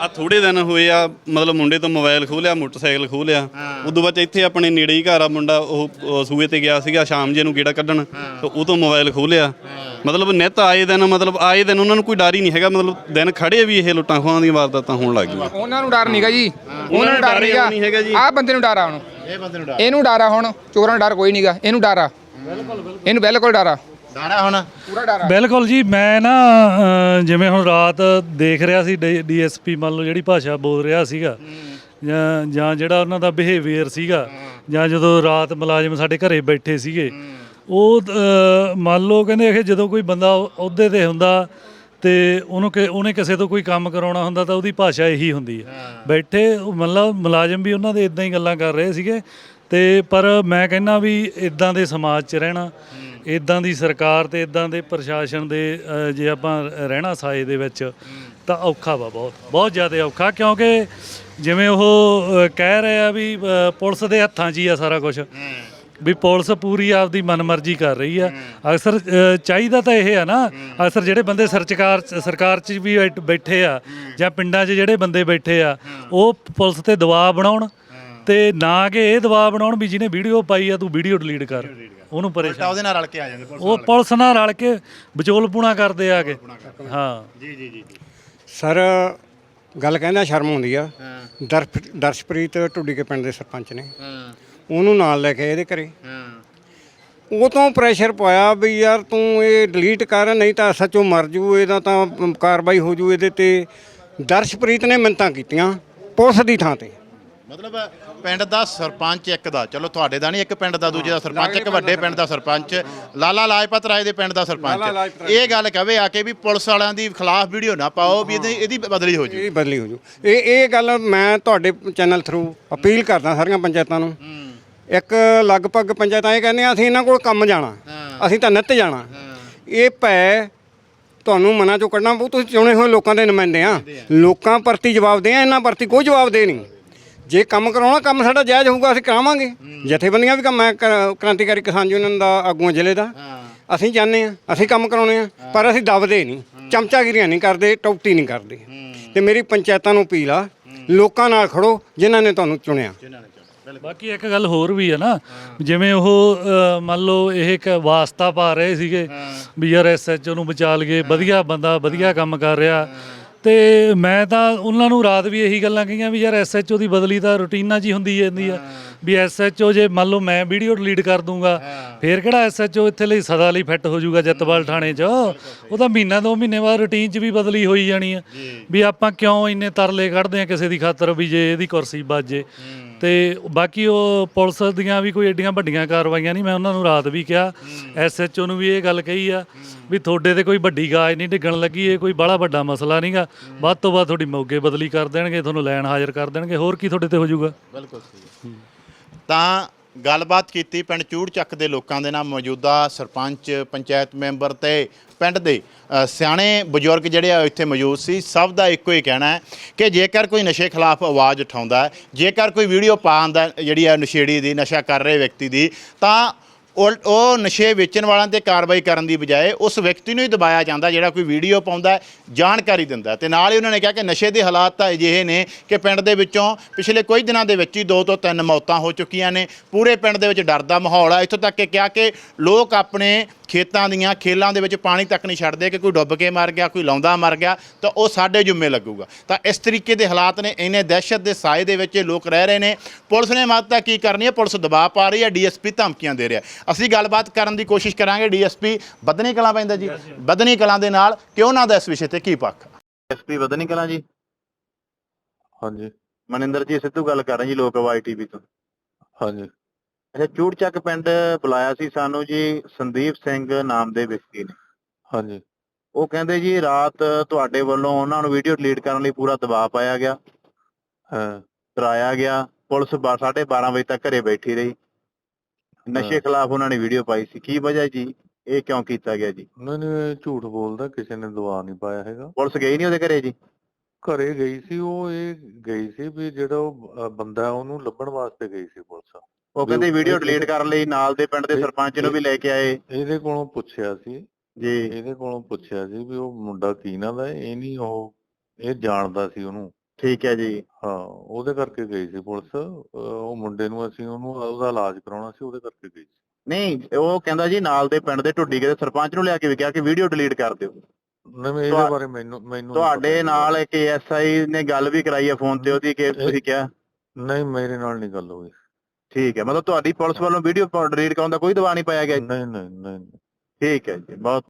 H: ਆ ਥੋੜੇ ਦਿਨ ਹੋਏ ਆ ਮਤਲਬ ਮੁੰਡੇ ਤੋਂ ਮੋਬਾਈਲ ਖੋਹ ਲਿਆ ਮੋਟਰਸਾਈਕਲ ਖੋਹ ਲਿਆ। ਉਦੋਂ ਬਾਅਦ ਇੱਥੇ ਆਪਣੇ ਨੇੜੇ ਹੀ ਘਰ ਆ ਮੁੰਡਾ ਉਹ ਸੂਏ ਤੇ ਗਿਆ ਸੀਗਾ ਸ਼ਾਮ ਜੇ ਨੂੰ ਗੇੜਾ ਕੱਢਣ। ਤੇ ਉਹ ਤੋਂ ਮੋਬਾਈਲ ਖੋਹ ਲਿਆ। ਮਤਲਬ ਨਿੱਤ ਆਏ ਦਿਨ ਮਤਲਬ ਆਏ ਦਿਨ ਉਹਨਾਂ ਨੂੰ ਕੋਈ ਡਰ ਹੀ ਨਹੀਂ ਹੈਗਾ ਮਤਲਬ ਦਿਨ ਖੜੇ ਵੀ ਇਹ ਲੁੱਟਾਂ ਖੋਹਾਂ ਦੀਆਂ ਵਾਰਦਾਤਾਂ ਹੋਣ ਲੱਗ ਗਈਆਂ।
B: ਉਹਨਾਂ ਨੂੰ ਡਰ ਨਹੀਂਗਾ ਜੀ। ਉਹਨਾਂ ਨੂੰ ਡਰ
H: ਡਰ ਨਹੀਂ ਹੈਗਾ ਜੀ।
B: ਨਹੀਂਗਾ ਆਹ ਬੰਦੇ ਨੂੰ ਡਰ ਆ ਹੁਣ।
D: ਇਹ ਬੰਦੇ ਨੂੰ ਡਰ।
B: ਇਹਨੂੰ ਡਰ ਆ ਹੁਣ। ਚੋਰਾਂ ਨੂੰ ਡਰ ਕੋਈ ਨਹੀਂਗਾ ਇਹਨੂੰ ਡਰ ਆ। ਇਹਨੂੰ ਬਿਲਕੁਲ ਡਰ ਆ।
D: ਡਾਰਾ ਹੁਣ।
B: ਪੂਰਾ ਡਰ। ਆ
A: ਬਿਲਕੁਲ ਜੀ ਮੈਂ ਨਾ ਜਿਵੇਂ ਹੁਣ ਰਾਤ ਦੇਖ ਰਿਹਾ ਸੀ ਡੀਐਸਪੀ ਮੰਨ ਲਓ ਜਿਹੜੀ ਭਾਸ਼ਾ ਬੋਲ ਰਿਹਾ ਸੀਗਾ ਜਾਂ ਜਾਂ ਜਿਹੜਾ ਉਹਨਾਂ ਦਾ ਬਿਹੇਵੀਅਰ ਸੀਗਾ ਜਾਂ ਜਦੋਂ ਰਾਤ ਮੁਲਾਜ਼ਮ ਸਾਡੇ ਘਰੇ ਬੈਠੇ ਸੀਗੇ ਉਹ ਮੰਨ ਲਓ ਕਹਿੰਦੇ ਕਿ ਜਦੋਂ ਕੋਈ ਬੰਦਾ ਅਹੁਦੇ ਤੇ ਹੁੰਦਾ ਤੇ ਉਹਨੂੰ ਕਿ ਉਹਨੇ ਕਿਸੇ ਤੋਂ ਕੋਈ ਕੰਮ ਕਰਾਉਣਾ ਹੁੰਦਾ ਤਾਂ ਉਹਦੀ ਭਾਸ਼ਾ ਇਹੀ ਹੁੰਦੀ ਹੈ। ਬੈਠੇ ਉਹ ਮਤਲਬ ਮੁਲਾਜ਼ਮ ਵੀ ਉਹਨਾਂ ਦੇ ਇਦਾਂ ਹੀ ਗੱਲਾਂ ਕਰ ਰਹੇ ਸੀਗੇ ਤੇ ਪਰ ਮੈਂ ਕਹਿੰਦਾ ਵੀ ਇਦਾਂ ਦੇ ਸਮਾਜ 'ਚ ਰਹਿਣਾ ਇਦਾਂ ਦੀ ਸਰਕਾਰ ਤੇ ਇਦਾਂ ਦੇ ਪ੍ਰਸ਼ਾਸਨ ਦੇ ਅ, ਜੇ ਆਪਾਂ ਰਹਿਣਾ ਸਾਏ ਦੇ ਵਿੱਚ ਤਾਂ ਔਖਾ ਵਾ ਬਹੁਤ ਬਹੁਤ ਜ਼ਿਆਦਾ ਔਖਾ ਕਿਉਂਕਿ ਜਿਵੇਂ ਉਹ ਅ, ਕਹਿ ਰਹੇ ਆ ਵੀ ਅ, ਪੁਲਿਸ ਦੇ ਹੱਥਾਂ 'ਚ ਹੀ ਆ ਸਾਰਾ ਕੁਝ ਵੀ ਪੁਲਿਸ ਪੂਰੀ ਆਪਦੀ ਮਨਮਰਜ਼ੀ ਕਰ ਰਹੀ ਆ। ਅਕਸਰ ਅ, ਚਾਹੀਦਾ ਤਾਂ ਇਹ ਆ ਨਾ ਅਕਸਰ ਜਿਹੜੇ ਬੰਦੇ ਸਰਕਾਰ ਸਰਕਾਰ 'ਚ ਵੀ ਬੈਠੇ ਆ ਜਾਂ ਪਿੰਡਾਂ 'ਚ ਜਿਹੜੇ ਬੰਦੇ ਬੈਠੇ ਆ ਉਹ ਪੁਲਿਸ ਤੇ ਦਬਾਅ ਬਣਾਉਣ ਤੇ ਨਾ ਕਿ ਇਹ ਦਬਾਅ ਬਣਾਉਣ ਵੀ ਜਿਹਨੇ ਵੀਡੀਓ ਪਾਈ ਆ ਤੂੰ ਵੀਡੀਓ ਡਿਲੀਟ ਕਰ। ਉਹਨੂੰ ਪਰੇਸ਼ਾਨ
D: ਉਹਦੇ ਨਾਲ ਰਲ ਕੇ ਆ ਜਾਂਦੇ ਪੁਲਿਸ
A: ਉਹ ਪੁਲਿਸ ਨਾਲ ਰਲ ਕੇ ਵਿਚੋਲਪੁਣਾ ਕਰਦੇ ਆ ਕੇ। ਹਾਂ।
D: ਜੀ ਜੀ ਜੀ
J: ਸਰ ਗੱਲ ਕਹਿੰਦਾ ਸ਼ਰਮ ਆਉਂਦੀ ਆ। ਦਰਪ- ਦਰਸ਼ਪ੍ਰੀਤ ਢੁੱਡੀ ਕੇ ਪਿੰਡ ਦੇ ਸਰਪੰਚ ਨੇ। ਉਹਨੂੰ ਨਾਲ ਲੈ ਕੇ ਇਹਦੇ ਘਰੇ। ਉਹ ਤੋਂ ਪ੍ਰੈਸ਼ਰ ਪਾਇਆ ਵੀ ਯਾਰ ਤੂੰ ਇਹ ਡਿਲੀਟ ਕਰ ਨਹੀਂ ਤਾਂ ਸੱਚੋ ਮਰ ਜੂ ਇਹਦਾ ਤਾਂ ਕਾਰਵਾਈ ਹੋ ਜੂ ਇਹਦੇ ਤੇ। ਦਰਸ਼ਪ੍ਰੀਤ ਨੇ ਮਿੰਤਾਂ ਕੀਤੀਆਂ ਪੁਲਿਸ ਦੀ ਥਾਂ ਤੇ।
D: ਮਤਲਬ ਪਿੰਡ ਦਾ ਸਰਪੰਚ ਇੱਕ ਦਾ। ਚਲੋ ਤੁਹਾਡੇ ਦਾ ਨਹੀਂ ਇੱਕ ਪਿੰਡ ਦਾ ਦੂਜੇ ਦਾ ਸਰਪੰਚ ਇੱਕ ਵੱਡੇ ਪਿੰਡ ਦਾ ਸਰਪੰਚ। ਲਾਲਾ ਲਾਜਪਤ ਰਾਏ ਦੇ ਪਿੰਡ ਦਾ ਸਰਪੰਚ। ਇਹ ਗੱਲ ਕਹਵੇ ਆ ਕੇ ਵੀ ਪੁਲਿਸ ਵਾਲਿਆਂ ਦੀ ਖਿਲਾਫ ਵੀਡੀਓ ਨਾ ਪਾਓ ਵੀ ਇਹਦੀ ਇਹਦੀ ਬਦਲੀ ਹੋ ਜੂ।
J: ਇਹ ਬਦਲੀ ਹੋ ਜੂ। ਇਹ ਇਹ ਗੱਲ ਮੈਂ ਤੁਹਾਡੇ ਚੈਨਲ ਥਰੂ ਅਪੀਲ ਕਰਦਾ ਸਾਰੀਆਂ ਪੰਚਾਇਤਾਂ ਨੂੰ। ਇੱਕ ਲਗਭਗ ਪੰਚਾਇਤਾਂ ਇਹ ਕਹਿੰਦੀਆਂ ਅਸੀਂ ਇਹਨਾਂ ਕੋਲ ਕੰਮ ਜਾਣਾ। ਅਸੀਂ ਤਾਂ ਨਿੱਤ ਜਾਣਾ। ਇਹ ਭੈ ਤੁਹਾਨੂੰ ਮਨਾਂ ਚੋਂ ਕੱਢਣਾ ਪਊ ਤੁਸੀਂ ਚੁਣੇ ਹੋਏ ਲੋਕਾਂ ਦੇ ਨੁਮਾਇੰਦੇ ਆ। ਲੋਕਾਂ ਪ੍ਰਤੀ ਜਵਾਬ ਦੇ ਆ ਇਹਨਾਂ ਪ੍ਰਤੀ ਕੋਈ ਜਵਾਬ ਦੇ ਨਹੀਂ। ਜੇ ਕੰਮ ਕਰਾਉਣਾ ਕੰਮ ਸਾਡਾ ਜਾਇਜ਼ ਹੋਊਗਾ ਅਸੀਂ ਕਰਾਵਾਂਗੇ। ਜਥੇਬੰਦੀਆਂ ਵੀ ਕੰਮ ਮੈਂ ਕਰ- ਕ੍ਰਾਂਤੀਕਾਰੀ ਕਿਸਾਨ ਯੂਨੀਅਨ ਦਾ ਆਗੂਆਂ ਜ਼ਿਲ੍ਹੇ ਦਾ। ਅਸੀਂ ਜਾਣਦੇ ਆ ਅਸੀਂ ਕੰਮ ਕਰਾਉਣੇ ਆ ਪਰ ਅਸੀਂ ਦਬਦੇ ਨਹੀਂ ਚਮਚਾਗਿਰੀਆਂ ਨਹੀਂ ਕਰਦੇ ਟੌਪਟੀ ਨਹੀਂ ਕਰਦੇ। ਤੇ ਮੇਰੀ ਪੰਚਾਇਤਾਂ ਨੂੰ ਅਪੀਲ ਆ ਲੋਕਾਂ ਨਾਲ ਖੜੋ ਜਿਨ੍ਹਾਂ ਨੇ ਤੁਹਾਨੂੰ ਚੁਣਿਆ।
A: ਬਾਕੀ ਇੱਕ ਗੱਲ ਹੋਰ ਵੀ ਹੈ ਨਾ ਜਿਵੇਂ ਉਹ ਮੰਨ ਲਓ ਇਹ ਇੱਕ ਵਾਸਤਾ ਪਾ ਰਹੇ ਸੀਗੇ ਵੀ ਯਾਰ ਐਸਐਚਓ ਨੂੰ ਬਚਾ ਲਈਏ ਵਧੀਆ ਬੰਦਾ ਵਧੀਆ ਕੰਮ ਕਰ ਰਿਹਾ। ਤੇ ਮੈਂ ਤਾਂ ਉਹਨਾਂ ਨੂੰ ਰਾਤ ਵੀ ਇਹੀ ਗੱਲਾਂ ਕਹੀਆਂ ਵੀ ਯਾਰ ਐਸਐਚਓ ਦੀ ਬਦਲੀ ਤਾਂ ਰੁਟੀਨਾਂ ਹੀ ਹੁੰਦੀ ਜਾਂਦੀ ਆ। ਵੀ ਐਸਐਚਓ ਜੇ ਮੰਨ ਲਓ ਮੈਂ ਵੀਡੀਓ ਡਿਲੀਟ ਕਰ ਦੂੰਗਾ ਫੇਰ ਕਿਹੜਾ ਐਸਐਚਓ ਇੱਥੇ ਲਈ ਸਦਾ ਲਈ ਫਿੱਟ ਹੋ ਜਾਊਗਾ ਜੱਤਵਾਲ ਥਾਣੇ 'ਚ? ਉਹ ਤਾਂ ਮਹੀਨਾ ਦੋ ਮਹੀਨੇ ਬਾਅਦ ਰੁਟੀਨ 'ਚ ਵੀ ਬਦਲੀ ਹੋਈ ਜਾਣੀ ਆ। ਵੀ ਆਪਾਂ ਕਿਉਂ ਇੰਨੇ ਤਰਲੇ ਕੱਢਦੇ ਆ ਕਿਸੇ ਦੀ ਖਾਤਰ ਵੀ ਜੇ ਇਹਦੀ ਕੁਰਸੀ ਬਾਜੇ ਤੇ ਬਾਕੀ ਉਹ ਪੁਲਿਸ ਦੀਆਂ ਵੀ ਕੋਈ ਏਡੀਆਂ ਵੱਡੀਆਂ ਕਾਰਵਾਈਆਂ ਨਹੀਂ, ਮੈਂ ਉਹਨਾਂ ਨੂੰ ਰਾਤ ਵੀ ਕਿਹਾ ਐਸਐਚਓ ਨੂੰ ਵੀ ਇਹ ਗੱਲ ਕਹੀ ਆ ਵੀ ਤੁਹਾਡੇ ਤੇ ਕੋਈ ਵੱਡੀ ਗਾਜ ਨਹੀਂ ਡਿੱਗਣ ਲੱਗੀ, ਇਹ ਕੋਈ ਬੜਾ ਵੱਡਾ ਮਸਲਾ ਨਹੀਂਗਾ। ਵੱਧ ਤੋਂ ਵੱਧ ਤੁਹਾਡੀ ਮੌਕੇ ਬਦਲੀ ਕਰ ਦੇਣਗੇ, ਤੁਹਾਨੂੰ ਲੈਣ ਹਾਜ਼ਰ ਕਰ ਦੇਣਗੇ, ਹੋਰ ਕੀ ਤੁਹਾਡੇ ਤੇ ਹੋ ਜਾਊਗਾ?
D: ਬਿਲਕੁਲ ਸਹੀ ਤਾਂ ਗੱਲਬਾਤ ਕੀਤੀ ਪਿੰਡ ਚੂੜ ਚੱਕ ਦੇ ਲੋਕਾਂ ਦੇ ਨਾਲ ਮੌਜੂਦਾ ਸਰਪੰਚ ਪੰਚਾਇਤ ਮੈਂਬਰ ਤੇ ਪਿੰਡ ਦੇ ਅ, ਸਿਆਣੇ ਬਜ਼ੁਰਗ ਜਿਹੜੇ ਆ ਇੱਥੇ ਮੌਜੂਦ ਸੀ ਸਭ ਦਾ ਇੱਕੋ ਹੀ ਕਹਿਣਾ ਹੈ ਕਿ ਜੇਕਰ ਕੋਈ ਨਸ਼ੇ ਖਿਲਾਫ ਆਵਾਜ਼ ਉਠਾਉਂਦਾ ਹੈ ਜੇਕਰ ਕੋਈ ਵੀਡੀਓ ਪਾਉਂਦਾ ਜਿਹੜੀ ਆ ਨਸ਼ੇੜੀ ਦੀ ਨਸ਼ਾ ਕਰ ਰਹੇ ਵਿਅਕਤੀ ਦੀ ਤਾਂ ਉਹ ਨਸ਼ੇ ਵੇਚਣ ਵਾਲਿਆਂ ਤੇ ਕਾਰਵਾਈ ਕਰਨ ਦੀ ਬਜਾਏ ਉਸ ਵਿਅਕਤੀ ਨੂੰ ਹੀ ਦਬਾਇਆ ਜਾਂਦਾ ਜਿਹੜਾ ਕੋਈ ਵੀਡੀਓ ਪਾਉਂਦਾ ਜਾਣਕਾਰੀ ਦਿੰਦਾ ਹੈ। ਤੇ ਨਾਲ ਹੀ ਉਹਨਾਂ ਨੇ ਕਿਹਾ ਕਿ ਨਸ਼ੇ ਦੇ ਹਾਲਾਤ ਤਾਂ ਅਜਿਹੇ ਨੇ ਕਿ ਪਿੰਡ ਦੇ ਵਿੱਚੋਂ ਪਿਛਲੇ ਕੁਝ ਦਿਨਾਂ ਦੇ ਵਿੱਚ ਹੀ ਦੋ ਤੋਂ ਤਿੰਨ ਮੌਤਾਂ ਹੋ ਚੁੱਕੀਆਂ ਨੇ ਪੂਰੇ ਪਿੰਡ ਦੇ ਵਿੱਚ ਡਰ ਦਾ ਮਾਹੌਲ ਆ ਇੱਥੋਂ ਤੱਕ ਕਿ ਕਿਹਾ ਕਿ ਲੋਕ ਆਪਣੇ ਖੇਤਾਂ ਦੀਆਂ ਖੇਲਾਂ ਦੇ ਵਿੱਚ ਪਾਣੀ ਤੱਕ ਨਹੀਂ ਛੱਡਦੇ ਕਿ ਕੋਈ ਡੁੱਬ ਕੇ ਮਰ ਗਿਆ ਕੋਈ ਲਾਉਂਦਾ ਮਰ ਗਿਆ ਤਾਂ ਉਹ ਸਾਡੇ ਜੁੰਮੇ ਲੱਗੂਗਾ। ਤਾਂ ਇਸ ਤਰੀਕੇ ਦੇ ਹਾਲਾਤ ਨੇ ਇੰਨੇ ਦਹਿਸ਼ਤ ਦੇ ਸਾਏ ਦੇ ਵਿੱਚ ਇਹ ਲੋਕ ਰਹਿ ਰਹੇ ਨੇ। ਪੁਲਿਸ ਨੇ ਮਦਦ ਕੀ ਕਰਨੀ ਹੈ? ਪੁਲਿਸ ਦਬਾਅ ਪਾ ਰਹੀ ਹੈ ਡੀਐਸਪੀ ਧਮਕੀਆਂ ਦੇ ਰਿਹਾ ਅਸੀਂ ਗੱਲਬਾਤ ਕਰਨ ਦੀ ਕੋਸ਼ਿਸ਼ ਕਰਾਂਗੇ। ਡੀਐਸਪੀ ਬਦਨੀ ਕਲਾਂ ਪੈਂਦਾ ਜੀ। ਬਦਨੀ ਕਲਾਂ ਦੇ ਨਾਲ ਕਿ ਉਹਨਾਂ ਦਾ ਇਸ ਵਿਸ਼ੇ ਤੇ ਕੀ ਪੱਖ?
O: ਐਸਪੀ ਬਦਨੀ ਕਲਾਂ ਜੀ। ਹਾਂਜੀ। ਮਨਿੰਦਰ ਜੀ ਸਿੱਧੂ ਗੱਲ ਕਰ ਰਹੇ ਜੀ ਲੋਕ ਆਵਾਜ਼ ਟੀਵੀ ਤੋਂ। ਹਾਂਜੀ। ਅੱਛਾ ਚੂੜਚੱਕ ਪਿੰਡ ਬੁਲਾਇਆ ਸੀ ਸਾਨੂੰ ਜੀ ਸੰਦੀਪ ਸਿੰਘ ਨਾਮ ਦੇ ਵਿਅਕਤੀ ਨੇ। ਹਾਂਜੀ। ਉਹ ਕਹਿੰਦੇ ਜੀ ਰਾਤ ਤੁਹਾਡੇ ਵੱਲੋਂ ਉਹਨਾਂ ਨੂੰ ਵੀਡੀਓ ਡਿਲੀਟ ਕਰਨ ਲਈ ਪੂਰਾ ਦਬਾਅ ਪਾਇਆ ਗਿਆ। ਹਾਂ। ਗਿਆ। ਪੁਲਿਸ 12:30 ਵਜੇ ਤੱਕ ਘਰੇ ਬੈਠੀ ਰਹੀ। ਨਸ਼ੇ ਖਿਲਾਫ ਉਹਨਾਂ ਨੇ ਵੀਡੀਓ ਪਾਈ ਸੀ। ਕੀ ਵਜ੍ਹਾ ਜੀ? ਇਹ ਕਿਉਂ ਕੀਤਾ ਗਿਆ ਜੀ?
P: ਨਹੀਂ ਨਹੀਂ ਝੂਠ ਬੋਲਦਾ ਕਿਸੇ ਨੇ ਦਵਾ ਨਹੀਂ ਪਾਇਆ ਹੈਗਾ।
O: ਪੁਲਿਸ ਗਈ ਨਹੀਂ ਉਹਦੇ ਘਰੇ ਜੀ? ਘਰੇ ਗਈ ਸੀ ਉਹ ਇਹ ਗਈ ਸੀ ਵੀ ਜਿਹੜਾ ਉਹ ਬੰਦਾ ਉਹਨੂੰ ਲੱਭਣ ਵਾਸਤੇ ਗਈ ਸੀ ਪੁਲਿਸ।
P: ਉਹ ਕਹਿੰਦੇ ਵੀਡੀਓ ਡਿਲੀਟ ਕਰਨ ਲਈ ਨਾਲ ਦੇ ਪਿੰਡ ਦੇ ਸਰਪੰਚ ਨੂੰ ਵੀ ਲੈ ਕੇ ਆਏ।
O: ਇਹਦੇ ਕੋਲੋਂ ਪੁੱਛਿਆ ਸੀ।
P: ਜੀ।
O: ਇਹਦੇ ਕੋਲੋਂ ਪੁੱਛਿਆ ਸੀ ਵੀ ਉਹ ਮੁੰਡਾ ਕੀ ਨਾਂ ਦਾ? ਇਹ ਨਹੀਂ ਉਹ ਇਹ ਜਾਣਦਾ ਸੀ ਉਹਨੂੰ।
P: ਠੀਕ ਹੈ ਜੀ।
O: ਹਾਂ ਉਹਦੇ ਕਰਕੇ ਗਈ ਸੀ ਪੁਲਿਸ। ਉਹ ਮੁੰਡੇ ਨੂੰ ਅਸੀਂ ਉਹਨੂੰ ਉਹਦਾ ਇਲਾਜ ਕਰਾਉਣਾ ਸੀ ਉਹਦੇ ਕਰਕੇ ਗਈ ਸੀ।
P: ਨਹੀਂ ਉਹ ਕਹਿੰਦਾ ਜੀ ਨਾਲ ਦੇ ਪਿੰਡ ਦੇ ਢੁੱਡੀ ਕੇ ਸਰਪੰਚ ਨੂੰ ਲਿਆ ਕੇ ਵੀ ਕਿਹਾ ਕਿ ਵੀਡੀਓ ਡਿਲੀਟ ਕਰ ਦਿਓ।
O: ਨਹੀਂ ਇਹਦੇ ਬਾਰੇ ਮੈਨੂੰ ਮੈਨੂੰ
P: ਤੁਹਾਡੇ। ਨਾਲ ਇੱਕ ਐਸਆਈ ਨੇ ਗੱਲ ਵੀ ਕਰਾਈ ਹੈ ਫੋਨ ਤੇ ਉਹਦੀ ਕਿ ਤੁਸੀਂ ਕਿਹਾ?
O: ਨਹੀਂ ਮੇਰੇ ਨਾਲ ਨਹੀਂ ਗੱਲ ਹੋਈ।
P: ਠੀਕ ਹੈ ਮਤਲਬ ਤੁਹਾਡੀ ਪੁਲਿਸ ਵੱਲੋਂ ਵੀਡੀਓ ਡਿਲੀਟ ਕਰਾਉਣ ਦਾ ਕੋਈ ਦਬਾਅ ਨਹੀਂ ਪਾਇਆ ਗਿਆ ਜੀ?
O: ਨਹੀਂ ਨਹੀਂ ਨਹੀਂ
P: ਠੀਕ ਹੈ ਜੀ ਬਹੁਤ